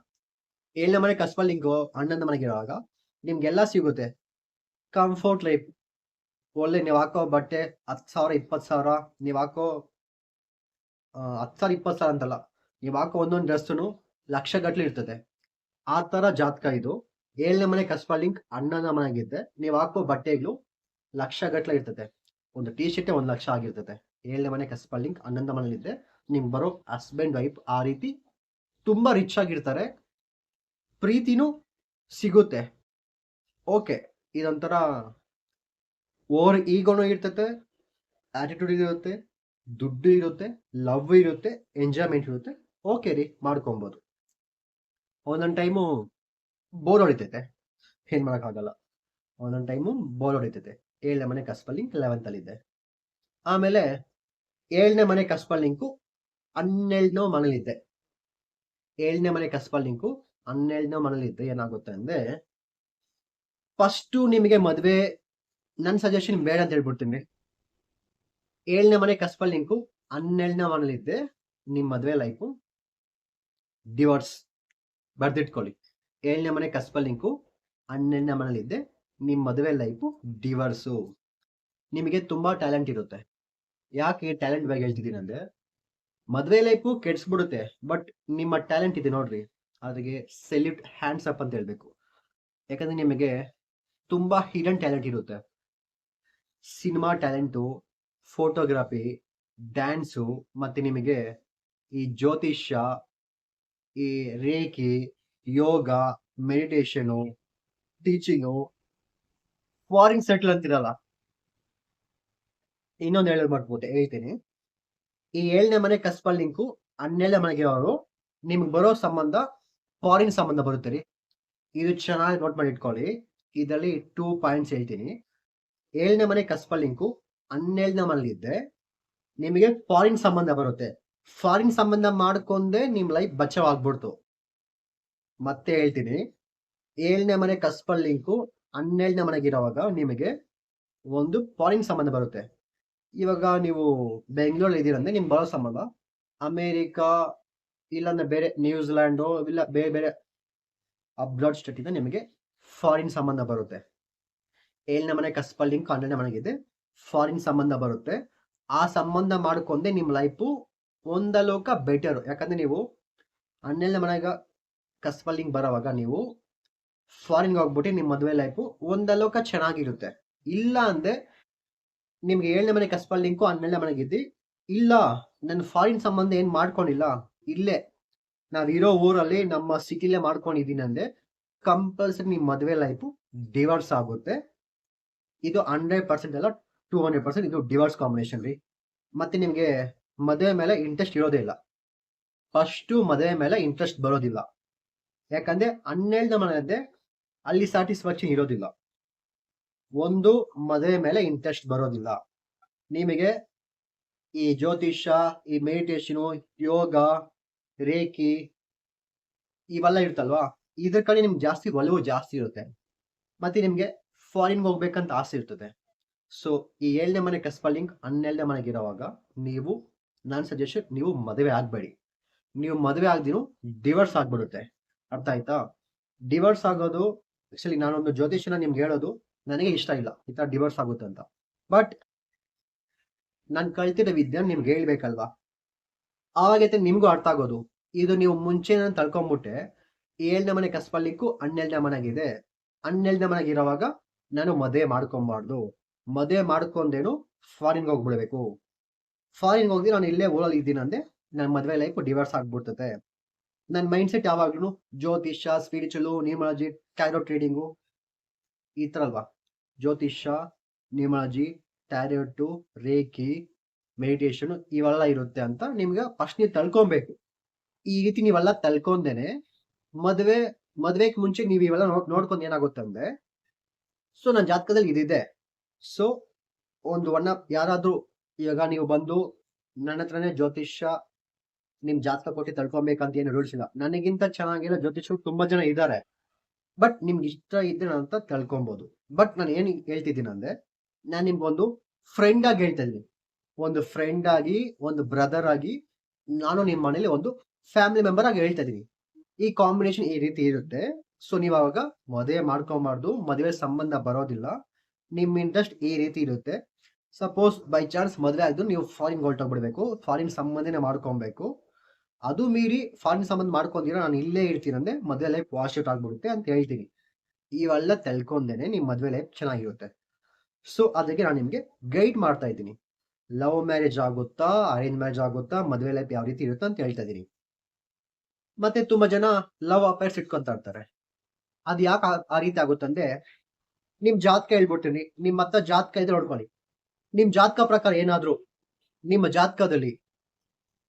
ಏಳನೇ ಮನೆ ಕಸ್ಬಲ್ ಅಣ್ಣನ ಮನೆಗೆ ಇರುವಾಗ ನಿಮ್ಗೆಲ್ಲ ಸಿಗುತ್ತೆ. ಕಂಫರ್ಟ್ ಲೈಫ್ ಒಳ್ಳೆ ನೀವು ಹಾಕೋ ಬಟ್ಟೆ ಹತ್ತು ಸಾವಿರ, ಇಪ್ಪತ್ತು ಸಾವಿರ, ನೀವು ಹಾಕೋ ಹತ್ತು ಸಾವಿರ, ಇಪ್ಪತ್ತು ಸಾವಿರ ಅಂತಲ್ಲ. ನೀವು ಹಾಕೋ ಒಂದೊಂದು ಡ್ರೆಸ್ಸು ಲಕ್ಷ ಗಟ್ಲೆ ಇರ್ತದೆ. ಆ ಥರ ಜಾತಕ ಇದು. ಏಳನೇ ಮನೆ ಕಸ್ಬಾ ಲಿಂಕ್ ಅಣ್ಣನ ಮನೆಗಿದ್ದೆ ನೀವು ಹಾಕೋ ಬಟ್ಟೆಗಳು ಲಕ್ಷ ಗಟ್ಟಲೆ ಇರ್ತದೆ ಒಂದು ಟಿ ಶರ್ಟೇ ಒಂದು ಲಕ್ಷ ಆಗಿರ್ತದೆ ಏಳನೇ ಮನೆ ಕಸ್ಬಾ ಲಿಂಕ್ ಅಣ್ಣನ ಮನೇಲಿದ್ದೆ ನಿಮ್ಗೆ ಬರೋ ಹಸ್ಬೆಂಡ್ ವೈಫ್ ಆ ರೀತಿ ತುಂಬಾ ರಿಚ್ ಆಗಿರ್ತಾರೆ. ಪ್ರೀತಿನೂ ಸಿಗುತ್ತೆ. ಓಕೆ ಇದೊಂಥರ ಓವರ್ ಈಗೋನು ಇರ್ತತೆ ಆಟಿಟ್ಯೂಡ್ ಇರುತ್ತೆ, ದುಡ್ಡು ಇರುತ್ತೆ ಲವ್ ಇರುತ್ತೆ ಎಂಜಾಯ್ಮೆಂಟ್ ಇರುತ್ತೆ. ಓಕೆ ರೀ, ಮಾಡ್ಕೊಬೋದು. ಒಂದೊಂದು ಟೈಮು ಬೋರ್ ಹೊಡಿತೈತೆ. ಏನು ಮಾಡೋಕ್ಕಾಗಲ್ಲ ಒಂದೊಂದು ಟೈಮು ಬೋರ್ ಹೊಡಿತೈತೆ. ಏಳನೇ ಮನೆ ಕಸ್ಪಲ್ ಲೆವೆಂತ್ ಅಲ್ಲಿ ಇದೆ. ಆಮೇಲೆ ಏಳನೇ ಮನೆ ಕಸ್ಪಲ್ ಲಿಂಕು ಹನ್ನೆರಡನೇ ಮನೇಲಿದ್ದೆ ಏಳನೇ ಮನೆ ಕಸ್ಪಲ್ ಲಿಂಕು ಹನ್ನೆರಡನೇ ಮನೇಲಿದ್ದೆ ಏನಾಗುತ್ತೆ ಅಂದ್ರೆ ಫಸ್ಟು ನಿಮಗೆ ಮದುವೆ ನನ್ನ ಸಜೆಷನ್ ಬೇಡ ಅಂತ ಹೇಳ್ಬಿಡ್ತೀನಿ. ಏಳನೇ ಮನೆ ಕಸ್ಪಲ್ ಲಿಂಕು ಹನ್ನೆರಡನೇ ಮನೇಲಿದ್ದೆ ನಿಮ್ಮ ಮದುವೆ ಲೈಫು ಡಿವೋರ್ಸ್ ಬರ್ದಿಟ್ಕೊಳ್ಳಿ. ಏಳನೇ ಮನೆ ಕಸ್ಪಲ್ ಲಿಂಕು ಹನ್ನೆರಡನೇ ಮನೇಲಿದ್ದೆ ನಿಮ್ಮ ಮದುವೆ ಲೈಫು ಡಿವರ್ಸು ನಿಮಗೆ ತುಂಬ ಟ್ಯಾಲೆಂಟ್ ಇರುತ್ತೆ. ಯಾಕೆ ಟ್ಯಾಲೆಂಟ್ ಬಗ್ಗೆ ಹೇಳ್ತಿದ್ದೀನಿ ಅಂದರೆ, ಮದುವೆ ಲೈಫು ಕೆಡಿಸ್ಬಿಡುತ್ತೆ ಬಟ್ ನಿಮ್ಮ ಟ್ಯಾಲೆಂಟ್ ಇದೆ ನೋಡ್ರಿ. ಅದಕ್ಕೆ ಸೆಲ್ಯೂಟ್ ಹ್ಯಾಂಡ್ಸ್ ಅಪ್ ಅಂತ ಹೇಳಬೇಕು. ಯಾಕಂದರೆ ನಿಮಗೆ ತುಂಬ ಹಿಡನ್ ಟ್ಯಾಲೆಂಟ್ ಇರುತ್ತೆ. ಸಿನಿಮಾ ಟ್ಯಾಲೆಂಟು ಫೋಟೋಗ್ರಫಿ ಡ್ಯಾನ್ಸು ಮತ್ತು ನಿಮಗೆ ಈ ಜ್ಯೋತಿಷ್ಯ, ಈ reiki yoga meditation teaching foreign settle ಅಂತಿರಲ್ಲ. ಇನ್ನೊಂದು ಹೇಳಿ ಮಾಡ್ಬೋದು ಹೇಳ್ತೀನಿ. ಈ ಏಳನೇ ಮನೆ ಕಸ್ಪಲ್ ಲಿಂಕು ಹನ್ನೆರಡನೇ ಮನೆಗೆ ಅವರು, ನಿಮ್ಗೆ ಬರೋ ಸಂಬಂಧ ಫಾರಿನ್ ಸಂಬಂಧ ಬರುತ್ತೆ ರೀ. ಇದು ಚೆನ್ನಾಗಿ ನೋಟ್ ಮಾಡಿ ಇಟ್ಕೊಳ್ಳಿ. ಇದರಲ್ಲಿ ಟೂ ಪಾಯಿಂಟ್ಸ್ ಹೇಳ್ತೀನಿ. ಏಳನೇ ಮನೆ ಕಸ್ಪಲ್ ಲಿಂಕು ಹನ್ನೆರಡನೇ ಮನೆಯಲ್ಲಿದ್ದೆ ನಿಮಗೆ ಫಾರಿನ್ ಸಂಬಂಧ ಬರುತ್ತೆ. ಫಾರಿನ್ ಸಂಬಂಧ ಮಾಡ್ಕೊಂಡೆ ನಿಮ್ ಲೈಫ್ ಬಚಾವಾಗ್ಬಿಡ್ತು ಮತ್ತೆ ಹೇಳ್ತೀನಿ. ಏಳನೇ ಮನೆ ಕಸ್ಪಲ್ ಲಿಂಕು ಹನ್ನೆರಡನೇ ಮನೆಗಿರುವಾಗ ನಿಮಗೆ ಒಂದು ಫಾರಿನ್ ಸಂಬಂಧ ಬರುತ್ತೆ. ಇವಾಗ ನೀವು ಬೆಂಗಳೂರಲ್ಲಿ ಇದ್ದೀರಂದ್ರೆ ನಿಮ್ಗೆ ಬರೋ ಸಂಬಂಧ. ಅಮೇರಿಕಾ, ಇಲ್ಲಾಂದ್ರೆ ಬೇರೆ ನ್ಯೂಜಿಲ್ಯಾಂಡು, ಇಲ್ಲ ಬೇರೆ ಬೇರೆ ಅಬ್ರಾಡ್ ಸ್ಟೇಟಿಂದ ನಿಮಗೆ ಫಾರಿನ್ ಸಂಬಂಧ ಬರುತ್ತೆ. ಏಳನೇ ಮನೆ ಕಸ್ಪಲ್ ಲಿಂಕ್ ಹನ್ನೆರಡನೇ ಮನೆಗಿದೆ ಫಾರಿನ್ ಸಂಬಂಧ ಬರುತ್ತೆ. ಆ ಸಂಬಂಧ ಮಾಡ್ಕೊಂಡೆ ನಿಮ್ಮ ಲೈಫು ಒಂದ ಲೋಕ ಬೆಟರ್ ಯಾಕಂದ್ರೆ ನೀವು ಹನ್ನೆರಡನೇ ಮನೆಗ ಕಸ್ಪ ಲಿಂಕ್ ಬರೋವಾಗ ನೀವು ಫಾರಿನ್ಗೆ ಹೋಗ್ಬಿಟ್ಟು ನಿಮ್ಮ ಮದುವೆ ಲೈಫು ಒಂದ ಲೋಕ ಚೆನ್ನಾಗಿರುತ್ತೆ. ಇಲ್ಲ ಅಂದ್ರೆ ನಿಮ್ಗೆ ಏಳನೇ ಮನೆ ಕಸ್ಪಲ್ ಲಿಂಕು ಹನ್ನೆರಡನೇ ಮನೆಗಿದ್ದಿ ಇಲ್ಲ ನನ್ನ ಫಾರಿನ್ ಸಂಬಂಧ ಏನು ಮಾಡ್ಕೊಂಡಿಲ್ಲ? ಇಲ್ಲೇ. ನಾವ್ ಇರೋ ಊರಲ್ಲಿ ನಮ್ಮ ಸಿಟಿಲೇ ಮಾಡ್ಕೊಂಡಿದ್ದೀನಿ ಅಂದ್ರೆ ಕಂಪಲ್ಸರಿ ನಿಮ್ಮ ಮದುವೆ ಲೈಫು ಡಿವರ್ಸ್ ಆಗುತ್ತೆ. ಇದು ಹಂಡ್ರೆಡ್ ಪರ್ಸೆಂಟ್ ಅಲ್ಲ ಟೂ ಹಂಡ್ರೆಡ್ ಪರ್ಸೆಂಟ್ ಇದು ಡಿವರ್ಸ್ ಕಾಂಬಿನೇಷನ್ ರೀ. ಮತ್ತೆ ನಿಮಗೆ ಮದುವೆ ಮೇಲೆ ಇಂಟ್ರೆಸ್ಟ್ ಇರೋದೇ ಇಲ್ಲ. ಫಸ್ಟು ಮದುವೆ ಮೇಲೆ ಇಂಟ್ರೆಸ್ಟ್ ಬರೋದಿಲ್ಲ. ಯಾಕಂದ್ರೆ ಹನ್ನೆರಡನೇ ಮನೆಯದ್ದೇ ಅಲ್ಲಿ ಸ್ಯಾಟಿಸ್ಫ್ಯಾಕ್ಷನ್ ಇರೋದಿಲ್ಲ. ಒಂದು ಮದುವೆ ಮೇಲೆ ಇಂಟ್ರೆಸ್ಟ್ ಬರೋದಿಲ್ಲ. ನಿಮಗೆ ಈ ಜ್ಯೋತಿಷ್ಯ ಈ ಮೆಡಿಟೇಷನು ಯೋಗ, ರೇಖಿ ಇವೆಲ್ಲ ಇರುತ್ತಲ್ವಾ? ಇದ್ರ ಕಡೆ ನಿಮ್ಗೆ ಜಾಸ್ತಿ ಒಲವು ಜಾಸ್ತಿ ಇರುತ್ತೆ. ಮತ್ತೆ ನಿಮ್ಗೆ ಫಾರಿನ್ಗೆ ಹೋಗ್ಬೇಕಂತ ಆಸೆ ಇರ್ತದೆ. ಸೊ ಈ ಏಳನೇ ಮನೆ ಕಸ್ಪಲ್ಲಿಂಗ್ ಲಿಂಕ್ ಮನೆಗೆ ಮನೆಗಿರುವಾಗ ನೀವು ನನ್ನ ಸಜೆಷನ್ ನೀವು ಮದುವೆ ಆಗಬೇಡಿ. ನೀವು ಮದುವೆ ಆಗದಿನೂ ಡಿವರ್ಸ್ ಆಗ್ಬಿಡುತ್ತೆ. ಅರ್ಥ ಆಯ್ತಾ? ಡಿವೋರ್ಸ್ ಆಗೋದು ಆಕ್ಚುಲಿ ನಾನೊಂದು ಜ್ಯೋತಿಷನ ನಿಮ್ಗೆ ಹೇಳೋದು, ನನಗೆ ಇಷ್ಟ ಇಲ್ಲ. ಈ ತರ ಡಿವೋರ್ಸ್ ಆಗುತ್ತೆ ಅಂತ. ಬಟ್ ನಾನು ಕಲ್ತಿರೋ ವಿದ್ಯೆ ನಿಮ್ಗೆ ಹೇಳ್ಬೇಕಲ್ವಾ? ಆವಾಗೈತೆ ನಿಮ್ಗೂ ಅರ್ಥ ಆಗೋದು. ಇದು ನೀವು ಮುಂಚೆ ನಾನು ತಳ್ಕೊಂಬಿಟ್ಟೆ ಏಳನೇ ಮನೆ ಕಸ್ಪಲ್ಲಿಕ್ಕೂ ಹನ್ನೆರಡನೇ ಮನೆಗಿದೆ. ಹನ್ನೆರಡನೇ ಮನೆಗಿರೋವಾಗ ನಾನು ಮದುವೆ ಮಾಡ್ಕೊಬಾರ್ದು. ಮದುವೆ ಮಾಡ್ಕೊಂಡೇನು ಫಾರಿನ್ಗೆ ಹೋಗ್ಬಿಡ್ಬೇಕು. ಫಾರಿನ್ಗೆ ಹೋಗಿ ನಾನು ಇಲ್ಲೇ ಊರಲ್ಲಿ ಇದ್ದೀನಿ ಅಂದ್ರೆ ನನ್ನ ಮದುವೆ ಲೈಫ್ ಡಿವೋರ್ಸ್ ಆಗ್ಬಿಡ್ತದೆ ನನ್ನ ಮೈಂಡ್ ಸೆಟ್ ಯಾವಾಗ್ಲೂ ಜ್ಯೋತಿಷ್ಯ ಸ್ಪಿರಿಚುಲು ನ್ಯೂಮಾಲಜಿ ಟ್ಯಾರೋ ಟ್ರೇಡಿಂಗು ಈ ಥರ ಅಲ್ವಾ? ಜ್ಯೋತಿಷ್ಯ ನ್ಯೂಮಾಲಜಿ ಟ್ಯಾರೋಟು ರೇಖಿ ಮೆಡಿಟೇಷನ್ ಇವೆಲ್ಲ ಇರುತ್ತೆ ಅಂತ ನಿಮ್ಗೆ ಫಸ್ಟ್ ನೀವು ತಳ್ಕೊಬೇಕು. ಈ ರೀತಿ ನೀವೆಲ್ಲ ತಳ್ಕೊಂಡೇನೆ ಮದುವೆ ಮದುವೆಗೆ ಮುಂಚೆ ನೀವು ಇವೆಲ್ಲ ನೋಡ್, ನೋಡ್ಕೊಂಡು ಏನಾಗುತ್ತೆ ಅಂದ್ರೆ ಸೊ ನನ್ನ ಜಾತಕದಲ್ಲಿ ಇದಿದೆ. ಸೊ ಒಂದು ಒಣ, ಯಾರಾದ್ರೂ ಇವಾಗ ನೀವು ಬಂದು ನನ್ನ ಹತ್ರನೇ ಜ್ಯೋತಿಷ್ಯ ನಿಮ್ ಜಾತಕ ಕೊಟ್ಟು ತಳ್ಕೊಬೇಕಂತ ಏನು ರೂಲ್ಸ್ ಇಲ್ಲ. ನನಗಿಂತ ಚೆನ್ನಾಗಿರೋ ಜ್ಯೋತಿಷ್ಯರು ತುಂಬಾ ಜನ ಇದ್ದಾರೆ ಬಟ್ ನಿಮ್ಗೆ ಇಷ್ಟ ಇದ್ರೆ ಅಂತ ತಳ್ಕೊಬಹುದು ಬಟ್ ನಾನು ಏನ್ ಹೇಳ್ತಿದ್ದೀನಿ ಅಂದ್ರೆ, ನಾನು ನಿಮ್ಗೊಂದು ಫ್ರೆಂಡ್ ಆಗಿ ಹೇಳ್ತಾ ಇದ್ದೀನಿ. ಒಂದು ಫ್ರೆಂಡ್ ಆಗಿ, ಒಂದು ಬ್ರದರ್ ಆಗಿ, ನಾನು ನಿಮ್ಮ ಮನೇಲಿ ಒಂದು ಫ್ಯಾಮಿಲಿ ಮೆಂಬರ್ ಆಗಿ ಹೇಳ್ತಾ ಇದ್ದೀನಿ. ಈ ಕಾಂಬಿನೇಷನ್ ಈ ರೀತಿ ಇರುತ್ತೆ. ಸೊ ನೀವು ಅವಾಗ ಮದುವೆ ಮಾಡ್ಕೊಬಾರ್ದು, ಮದುವೆ ಸಂಬಂಧ ಬರೋದಿಲ್ಲ. ನಿಮ್ ಇಂಟ್ರೆಸ್ಟ್ ಈ ರೀತಿ ಇರುತ್ತೆ. ಸಪೋಸ್ ಬೈ ಚಾನ್ಸ್ ಮದುವೆ ಆಯ್ತು, ನೀವು ಫಾರಿನ್ ಹೊರಟೋಗ್ಬಿಡ್ಬೇಕು ಫಾರಿನ್ ಸಂಬಂಧನೇ ಮಾಡ್ಕೊಬೇಕು. ಅದು ಮೀರಿ ಫಾರಿನ್ ಸಂಬಂಧ ಮಾಡ್ಕೊಂಡಿರ ನಾನು ಇಲ್ಲೇ ಇರ್ತೀನಿ ಅಂದ್ರೆ ಮದುವೆ ಲೈಫ್ ವಾಶ್ ಔಟ್ ಆಗ್ಬಿಡುತ್ತೆ ಅಂತ ಹೇಳ್ತೀನಿ. ಇವೆಲ್ಲ ತಿಳ್ಕೊಂಡೇನೆ ನಿಮ್ಮ ಮದುವೆ ಲೈಫ್ ಚೆನ್ನಾಗಿರುತ್ತೆ. ಸೊ ಅದಕ್ಕೆ ನಾನು ನಿಮ್ಗೆ ಗೈಡ್ ಮಾಡ್ತಾ ಇದ್ದೀನಿ. ಲವ್ ಮ್ಯಾರೇಜ್ ಆಗುತ್ತಾ ಅರೇಂಜ್ ಮ್ಯಾರೇಜ್ ಆಗುತ್ತಾ, ಮದುವೆ ಲೈಫ್ ಯಾವ ರೀತಿ ಇರುತ್ತೆ ಅಂತ ಹೇಳ್ತಾ ಇದ್ದೀನಿ. ಮತ್ತೆ ತುಂಬಾ ಜನ ಲವ್ ಅಫೇರ್ಸ್ ಇಟ್ಕೊಂತಾ ಇರ್ತಾರೆ. ಅದ್ ಯಾಕೆ ಆ ರೀತಿ ಆಗುತ್ತಂದ್ರೆ ನಿಮ್ ಜಾತಕ ಹೇಳ್ಬಿಡ್ತೀನಿ. ನಿಮ್ ಮತ್ತ ಜಾತಕ ಇದ್ರೆ ನೋಡ್ಕೊಳ್ಳಿ. ನಿಮ್ ಜಾತಕ ಪ್ರಕಾರ ಏನಾದ್ರು ನಿಮ್ಮ ಜಾತಕದಲ್ಲಿ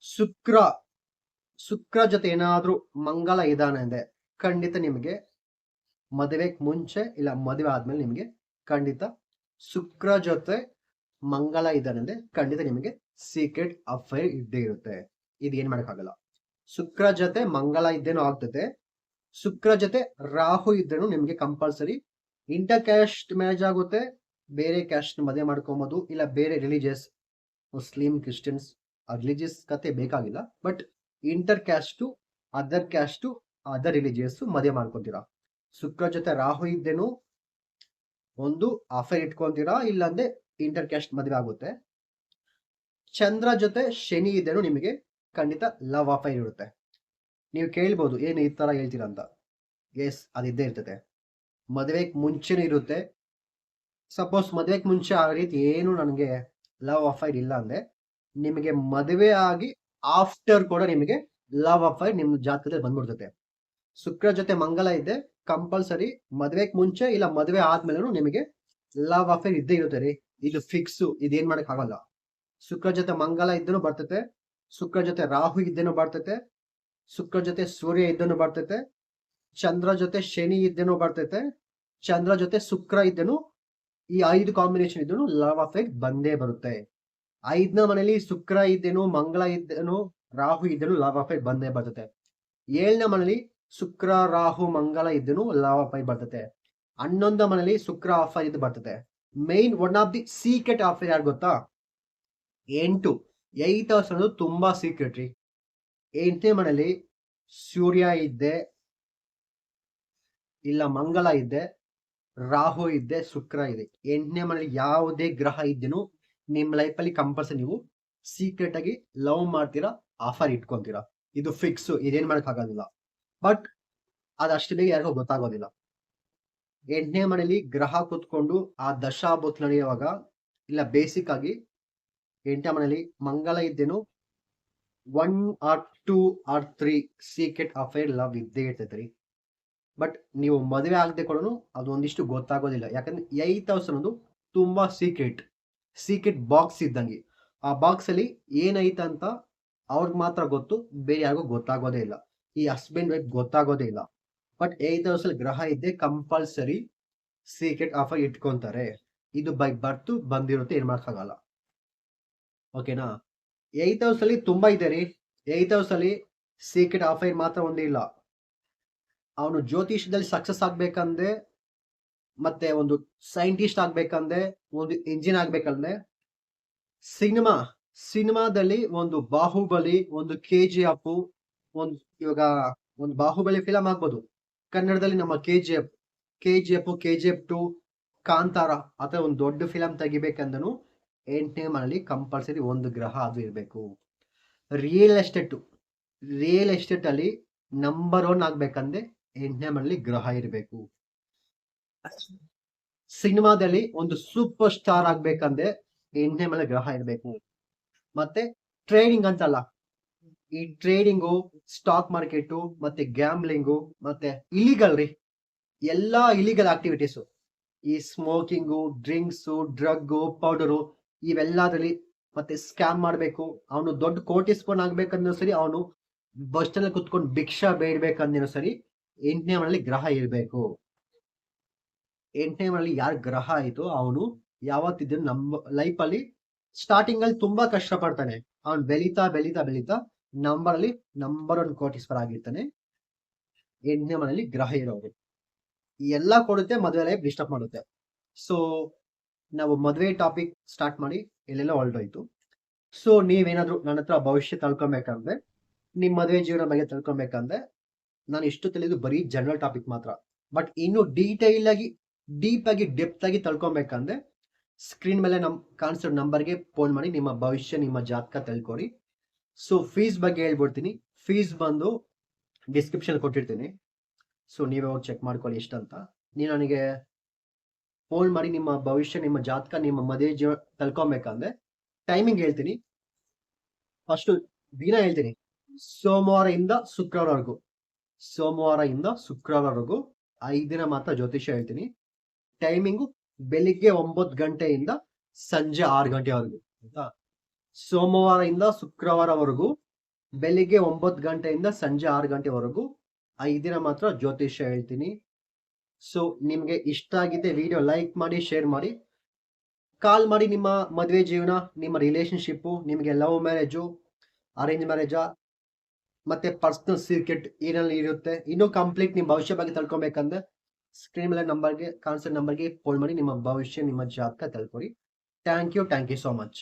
ಶುಕ್ರ ಶುಕ್ರ ಜೊತೆ ಏನಾದ್ರೂ ಮಂಗಲ ಇದಾನೆ ಅಂದ್ರೆ ಖಂಡಿತ ನಿಮಗೆ ಮದುವೆಗೆ ಮುಂಚೆ ಇಲ್ಲ ಮದುವೆ ಆದ್ಮೇಲೆ ನಿಮಗೆ ಖಂಡಿತ ಶುಕ್ರ ಜೊತೆ ಮಂಗಲ ಇದಾನೆ ಅಂದ್ರೆ ಖಂಡಿತ ನಿಮಗೆ ಸೀಕ್ರೆಟ್ ಅಫೈರ್ ಇದ್ದೇ ಇರುತ್ತೆ. ಇದು ಏನ್ ಮಾಡಕ್ಕಾಗಲ್ಲ ಶುಕ್ರ ಜೊತೆ ಮಂಗಲ ಇದ್ದೇನೋ ಆಗ್ತದೆ, ಶುಕ್ರ ಜೊತೆ ರಾಹು ಇದ್ದೇನು ನಿಮ್ಗೆ ಕಂಪಲ್ಸರಿ ಇಂಟರ್ ಕ್ಯಾಸ್ಟ್ ಮ್ಯಾರೇಜ್ ಆಗುತ್ತೆ, ಬೇರೆ ಕ್ಯಾಸ್ಟ್ ಮದುವೆ ಮಾಡ್ಕೊಬೋದು, ಇಲ್ಲ ಬೇರೆ ರಿಲಿಜಿಯಸ್ ಮುಸ್ಲಿಂ ಕ್ರಿಶ್ಚಿಯನ್ಸ್ ರಿಲಿಜಿಯಸ್ ಕತೆ ಬೇಕಾಗಿಲ್ಲ but inter caste other caste other religious ಮದುವೆ ಮಾಡ್ಕೊಂತೀರಾ? ಶುಕ್ರ ಜೊತೆ ರಾಹು ಇದ್ದೇನು, ಒಂದು ಅಫೇರ್ ಇಟ್ಕೊಂತೀರಾ, ಇಲ್ಲಾಂದ್ರೆ ಇಂಟರ್ ಕ್ಯಾಸ್ಟ್ ಮದುವೆ ಆಗುತ್ತೆ. ಚಂದ್ರ ಜೊತೆ ಶನಿ ಇದ್ದೇನು ನಿಮಗೆ, ಖಂಡಿತ ಲವ್ ಅಫೈರ್ ಇರುತ್ತೆ. ನೀವು ಕೇಳ್ಬೋದು, ಏನು ಈ ತರ ಹೇಳ್ತೀರಾ ಅಂತ. ಎಸ್ ಅದಿದ್ದೇ ಇರ್ತದೆ. ಮದುವೆಗೆ ಮುಂಚೆನೂ ಇರುತ್ತೆ. ಸಪೋಸ್ ಮದುವೆಗೆ ಮುಂಚೆ ಆ ರೀತಿ ಏನು ನನಗೆ ಲವ್ ಅಫೈರ್ ಇಲ್ಲ ಅಂದ್ರೆ, ನಿಮಗೆ ಮದುವೆ ಆಗಿ ಆಫ್ಟರ್ ಕೂಡ ನಿಮಗೆ ಲವ್ ಅಫೈರ್ ನಿಮ್ಮ ಜಾತಕದಲ್ಲಿ ಬಂದ್ಬಿಡ್ತದೆ ಶುಕ್ರ ಜೊತೆ ಮಂಗಲ ಇದೆ ಕಂಪಲ್ಸರಿ ಮದುವೆಗೆ ಮುಂಚೆ ಇಲ್ಲ ಮದುವೆ ಆದ್ಮೇಲೆ ನಿಮಗೆ ಲವ್ ಅಫೇರ್ ಇದ್ದೇ ಇರುತ್ತೆ ರೀ. ಇದು ಫಿಕ್ಸ್ ಇದೇನ್ ಮಾಡಕ್ ಆಗಲ್ಲ. ಶುಕ್ರ ಜೊತೆ ಮಂಗಲ ಇದ್ದನು ಬರ್ತತೆ, ಶುಕ್ರ ಜೊತೆ ರಾಹು ಇದ್ದೇನು ಬರ್ತತೆ, ಶುಕ್ರ ಜೊತೆ ಸೂರ್ಯ ಇದ್ದನು ಬರ್ತತೆ, ಚಂದ್ರ ಜೊತೆ ಶನಿ ಇದ್ದೇನು ಬರ್ತೈತೆ, ಚಂದ್ರ ಜೊತೆ ಶುಕ್ರ ಇದ್ದೇನು ಈ ಐದು ಕಾಂಬಿನೇಷನ್ ಇದ್ದನು ಲವ್ ಅಫೇರ್ ಬಂದೇ ಬರುತ್ತೆ. ಐದನೇ ಮನೇಲಿ ಶುಕ್ರ ಇದ್ದೇನು, ಮಂಗಳ ಇದ್ದೇನು, ರಾಹು ಇದ್ದೇನು ಲವ್ ಅಫೇರ್ ಬಂದೇ ಬರ್ತದೆ. ಏಳನೇ ಮನೇಲಿ ಶುಕ್ರ, ರಾಹು, ಮಂಗಳ ಇದ್ದೇನು ಲವ್ ಅಫೇರ್ ಬರ್ತದೆ. ಹನ್ನೊಂದ ಮನೇಲಿ ಶುಕ್ರ ಆಫರ್ ಇದು ಬರ್ತದೆ. Main one of the secret offer ಯಾರು ಗೊತ್ತಾ? ಎಂಟು. ಏಟ್ ಹೌಸ್ ಅನ್ನೋದು ತುಂಬಾ ಸೀಕ್ರೆಟ್ ರೀ. ಎಂಟನೇ ಮನೇಲಿ ಸೂರ್ಯ ಇದ್ದೆ, ಇಲ್ಲ ಮಂಗಳ ಇದ್ದೆ, ರಾಹು ಇದ್ದೆ, ಶುಕ್ರ ಇದೆ. ಎಂಟನೇ ಮನೇಲಿ ಯಾವುದೇ ಗ್ರಹ ಇದ್ದೇನು ನಿಮ್ಮ ಲೈಫಲ್ಲಿ ಕಂಪಲ್ಸರಿ ನೀವು ಸೀಕ್ರೆಟ್ ಆಗಿ ಲವ್ ಮಾಡ್ತೀರಾ ಆಫರ್ ಇಟ್ಕೊಂತೀರಾ. ಇದು ಫಿಕ್ಸ್ ಇದೇನ್ ಮಾಡಕ್ ಆಗೋದಿಲ್ಲ. ಬಟ್ ಅದಷ್ಟು ಬೇಗ ಯಾರಿಗೂ ಗೊತ್ತಾಗೋದಿಲ್ಲ. ಎಂಟನೇ ಮನೇಲಿ ಗ್ರಹ ಕೂತ್ಕೊಂಡು ಆ ದಶಾಭೂತ್ ನಡೆಯುವಾಗ ಇಲ್ಲ ಬೇಸಿಕ್ ಆಗಿ ಎಂಟನೇ ಮನೇಲಿ ಮಂಗಳ ಇದ್ದೇನು one or two or three secret affair love ಇದ್ದೇ ಇರ್ತೈತೆ ರೀ ಬಟ್ ನೀವು ಮದುವೆ ಆಗದೆ ಕೂಡ ಅದು ಒಂದಿಷ್ಟು ಗೊತ್ತಾಗೋದಿಲ್ಲ. ಯಾಕಂದ್ರೆ ಏತ್ ಹೌಸ್ ಅನ್ನೋದು ತುಂಬಾ ಸೀಕ್ರೆಟ್ ಸೀಕ್ರೆಟ್ ಬಾಕ್ಸ್ ಇದ್ದಂಗೆ. ಆ ಬಾಕ್ಸ್ ಅಲ್ಲಿ ಏನೈತೆ ಅಂತ ಅವ್ರಿಗೆ ಮಾತ್ರ ಗೊತ್ತು, ಬೇರೆ ಯಾರಿಗೂ ಗೊತ್ತಾಗೋದೇ ಇಲ್ಲ. ಈ ಹಸ್ಬೆಂಡ್ ವೈಫ್ ಗೊತ್ತಾಗೋದೇ ಇಲ್ಲ. ಬಟ್ ಹೌಸಲ್ಲಿ ಅಲ್ಲಿ ಗ್ರಹ ಇದ್ದೆ ಕಂಪಲ್ಸರಿ ಸೀಕ್ರೆಟ್ ಆಫರ್ ಇಟ್ಕೊಂತಾರೆ. ಇದು ಬೈ ಬರ್ತು ಬಂದಿರುತ್ತೆ, ಏನ್ ಮಾಡಕ್ಕಾಗಲ್ಲ. ಓಕೆನಾ ಏತ್ ಹೌಸಲ್ಲಿ ತುಂಬಾ ಇದೆ ರೀ ಏತ್ ಹೌಸಲ್ಲಿ ಸೀಕ್ರೆಟ್ ಆಫರ್ ಮಾತ್ರ ಒಂದೇ ಇಲ್ಲ. ಅವನು ಜ್ಯೋತಿಷ್ಯದಲ್ಲಿ ಸಕ್ಸಸ್ ಆಗ್ಬೇಕಂದ್ರೆ ಮತ್ತೆ ಒಂದು ಸೈಂಟಿಸ್ಟ್ ಆಗ್ಬೇಕಂದ್ರೆ, ಒಂದು ಇಂಜಿನ್ ಆಗ್ಬೇಕಂದ್ರೆ, ಸಿನಿಮಾ, ಸಿನಿಮಾದಲ್ಲಿ ಒಂದು ಬಾಹುಬಲಿ, ಒಂದು ಕೆ ಜಿ ಎಫ್ ಒಂದು ಇವಾಗ ಒಂದು ಬಾಹುಬಲಿ ಫಿಲಮ್ ಆಗ್ಬೋದು. ಕನ್ನಡದಲ್ಲಿ ನಮ್ಮ K G F K G F K G F two Kantara ಅಥವಾ ಒಂದು ದೊಡ್ಡ ಫಿಲಮ್ ತೆಗಿಬೇಕಂದನು ಎಂಟನೇ ಮನೇಲಿ ಕಂಪಲ್ಸರಿ ಒಂದು ಗ್ರಹ ಅದು ಇರಬೇಕು. ರಿಯಲ್ ಎಸ್ಟೇಟ್ ರಿಯಲ್ ಎಸ್ಟೇಟ್ ಅಲ್ಲಿ ನಂಬರ್ ಒನ್ ಆಗ್ಬೇಕಂದ್ರೆ ಎಂಟನೇ ಮನೇಲಿ ಗ್ರಹ ಇರಬೇಕು. ಸಿನಿಮಾದಲ್ಲಿ ಒಂದು ಸೂಪರ್ ಸ್ಟಾರ್ ಆಗ್ಬೇಕಂದ್ರೆ ಎಣ್ಣೆ ಮೇಲೆ ಗ್ರಹ ಇರಬೇಕು. ಮತ್ತೆ ಟ್ರೇಡಿಂಗ್ ಅಂತಲ್ಲ ಈ ಟ್ರೇಡಿಂಗು ಸ್ಟಾಕ್ ಮಾರ್ಕೆಟು ಮತ್ತೆ ಗ್ಯಾಮ್ಲಿಂಗು ಮತ್ತೆ ಇಲಿಗಲ್ ರೀ. ಎಲ್ಲಾ ಇಲಿಗಲ್ ಆಕ್ಟಿವಿಟೀಸು ಈ ಸ್ಮೋಕಿಂಗು ಡ್ರಿಂಕ್ಸು ಡ್ರಗ್ ಪೌಡರು ಇವೆಲ್ಲದಲ್ಲಿ ಮತ್ತೆ ಸ್ಕ್ಯಾಮ್ ಮಾಡಬೇಕು. ಅವನು ದೊಡ್ಡ ಕೋಟಿಸ್ಪೋನ್ ಆಗ್ಬೇಕಂದ್ರೂ ಸರಿ ಅವನು ಬಸ್ ಸ್ಟ್ಯಾಂಡ್ ಕುತ್ಕೊಂಡು ಭಿಕ್ಷಾ ಬೇಡ್ಬೇಕಂದ್ರೂ ಸರಿ ಎಂಟನೇ ಮನೆಯಲ್ಲಿ ಗ್ರಹ ಇರಬೇಕು. ಎಂಟನೇ ಮನೆಯಲ್ಲಿ ಯಾರ ಗ್ರಹ ಆಯ್ತು ಅವನು ಯಾವತ್ತಿದ್ರು ನಮ್ಮ ಲೈಫ್ ಅಲ್ಲಿ ಸ್ಟಾರ್ಟಿಂಗ್ ಅಲ್ಲಿ ತುಂಬಾ ಕಷ್ಟ ಪಡ್ತಾನೆ ಅವ್ನು ಬೆಳೀತಾ ಬೆಳೀತಾ ಬೆಳೀತಾ ನಂಬರ್ ಅಲ್ಲಿ ನಂಬರ್ ಒನ್ ಕೋಟೀಶ್ವರ ಆಗಿರ್ತಾನೆ. ಎಂಟನೇ ಮನೆಯಲ್ಲಿ ಗ್ರಹ ಇರೋರು ಎಲ್ಲ ಕೊಡುತ್ತೆ, ಮದುವೆ ಲೈಫ್ ಡಿಸ್ಟರ್ಬ್ ಮಾಡುತ್ತೆ. ಸೊ ನಾವು ಮದುವೆ ಟಾಪಿಕ್ ಸ್ಟಾರ್ಟ್ ಮಾಡಿ ಎಲ್ಲೆಲ್ಲ ಹೊರಟೋಯ್ತು ಸೊ ನೀವೇನಾದ್ರೂ ನನ್ನ ಹತ್ರ ಭವಿಷ್ಯ ತಳ್ಕೊಬೇಕಂದ್ರೆ ನಿಮ್ಮ ಮದುವೆ ಜೀವನ ಬಗ್ಗೆ ತಿಳ್ಕೊಬೇಕಂದ್ರೆ, ನಾನು ಇಷ್ಟು ತಿಳಿದು ಬರೀ ಜನರಲ್ ಟಾಪಿಕ್ ಮಾತ್ರ. ಬಟ್ ಇನ್ನು ಡೀಟೈಲ್ ಆಗಿ ಡೀಪ್ ಆಗಿ ಡೆಪ್ತ್ ಆಗಿ ತಳ್ಕೊಬೇಕಂದ್ರೆ ಸ್ಕ್ರೀನ್ ಮೇಲೆ ನಮ್ ಕಾಣಿಸೋ ನಂಬರ್ಗೆ ಫೋನ್ ಮಾಡಿ, ನಿಮ್ಮ ಭವಿಷ್ಯ, ನಿಮ್ಮ ಜಾತಕ ತಿಳ್ಕೊಡಿ. ಸೊ ಫೀಸ್ ಬಗ್ಗೆ ಹೇಳ್ಬಿಡ್ತೀನಿ. ಫೀಸ್ ಬಂದು ಡಿಸ್ಕ್ರಿಪ್ಷನ್ ಕೊಟ್ಟಿರ್ತೀನಿ. ಸೊ ನೀವೇ ಹೋಗಿ ಚೆಕ್ ಮಾಡ್ಕೊಳ್ಳಿ ಎಷ್ಟಂತ. ನೀವು ನನಗೆ ಫೋನ್ ಮಾಡಿ, ನಿಮ್ಮ ಭವಿಷ್ಯ, ನಿಮ್ಮ ಜಾತಕ, ನಿಮ್ಮ ಮದುವೆ ಜೀವ ತಳ್ಕೊಬೇಕಂದ್ರೆ ಟೈಮಿಂಗ್ ಹೇಳ್ತೀನಿ. ಫಸ್ಟ್ ದಿನ ಹೇಳ್ತೀನಿ. ಸೋಮವಾರದಿಂದ ಶುಕ್ರವಾರವರೆಗೂ. ಸೋಮವಾರದಿಂದ ಶುಕ್ರವಾರವರೆಗೂ ಐದು ದಿನ ಮಾತ್ರ ಜ್ಯೋತಿಷ್ಯ ಹೇಳ್ತೀನಿ. ಟೈಮಿಂಗು ಬೆಳಿಗ್ಗೆ ಒಂಬತ್ತು ಗಂಟೆಯಿಂದ ಸಂಜೆ ಆರು ಗಂಟೆವರೆಗೂ, ಆಯ್ತಾ? ಸೋಮವಾರದಿಂದ ಶುಕ್ರವಾರವರೆಗೂ, ಬೆಳಿಗ್ಗೆ ಒಂಬತ್ತು ಗಂಟೆಯಿಂದ ಸಂಜೆ ಆರು ಗಂಟೆವರೆಗೂ ಐದು ದಿನ ಮಾತ್ರ ಜ್ಯೋತಿಷ್ಯ ಹೇಳ್ತೀನಿ. ಸೊ ನಿಮ್ಗೆ ಇಷ್ಟ ಆಗಿದೆ ವಿಡಿಯೋ ಲೈಕ್ ಮಾಡಿ, ಶೇರ್ ಮಾಡಿ. ಕಾಲ್ ಮಾಡಿ ನಿಮ್ಮ ಮದುವೆ ಜೀವನ, ನಿಮ್ಮ ರಿಲೇಶನ್ಶಿಪ್ಪು, ನಿಮಗೆ ಲವ್ ಮ್ಯಾರೇಜು, ಅರೇಂಜ್ ಮ್ಯಾರೇಜಾ, ಮತ್ತೆ ಪರ್ಸನಲ್ ಸೀಕ್ರೆಟ್ ಏನಲ್ಲಿ ಇರುತ್ತೆ. ಇನ್ನೂ ಕಂಪ್ಲೀಟ್ ನಿಮ್ಮ ಭವಿಷ್ಯ ಬಗ್ಗೆ ತಿಳ್ಕೊಬೇಕಂದ್ರೆ ಸ್ಕ್ರೀನ್ ಮೇಲೆ ನಂಬರ್ಗೆ ಕಾನ್ಸರ್ಟ್ ನಂಬರ್ಗೆ ಫೋನ್ ಮಾಡಿ ನಿಮ್ಮ ಭವಿಷ್ಯ, ನಿಮ್ಮ ಜಾತಕ ತಿಳ್ಕೊಡಿ thank you thank you so much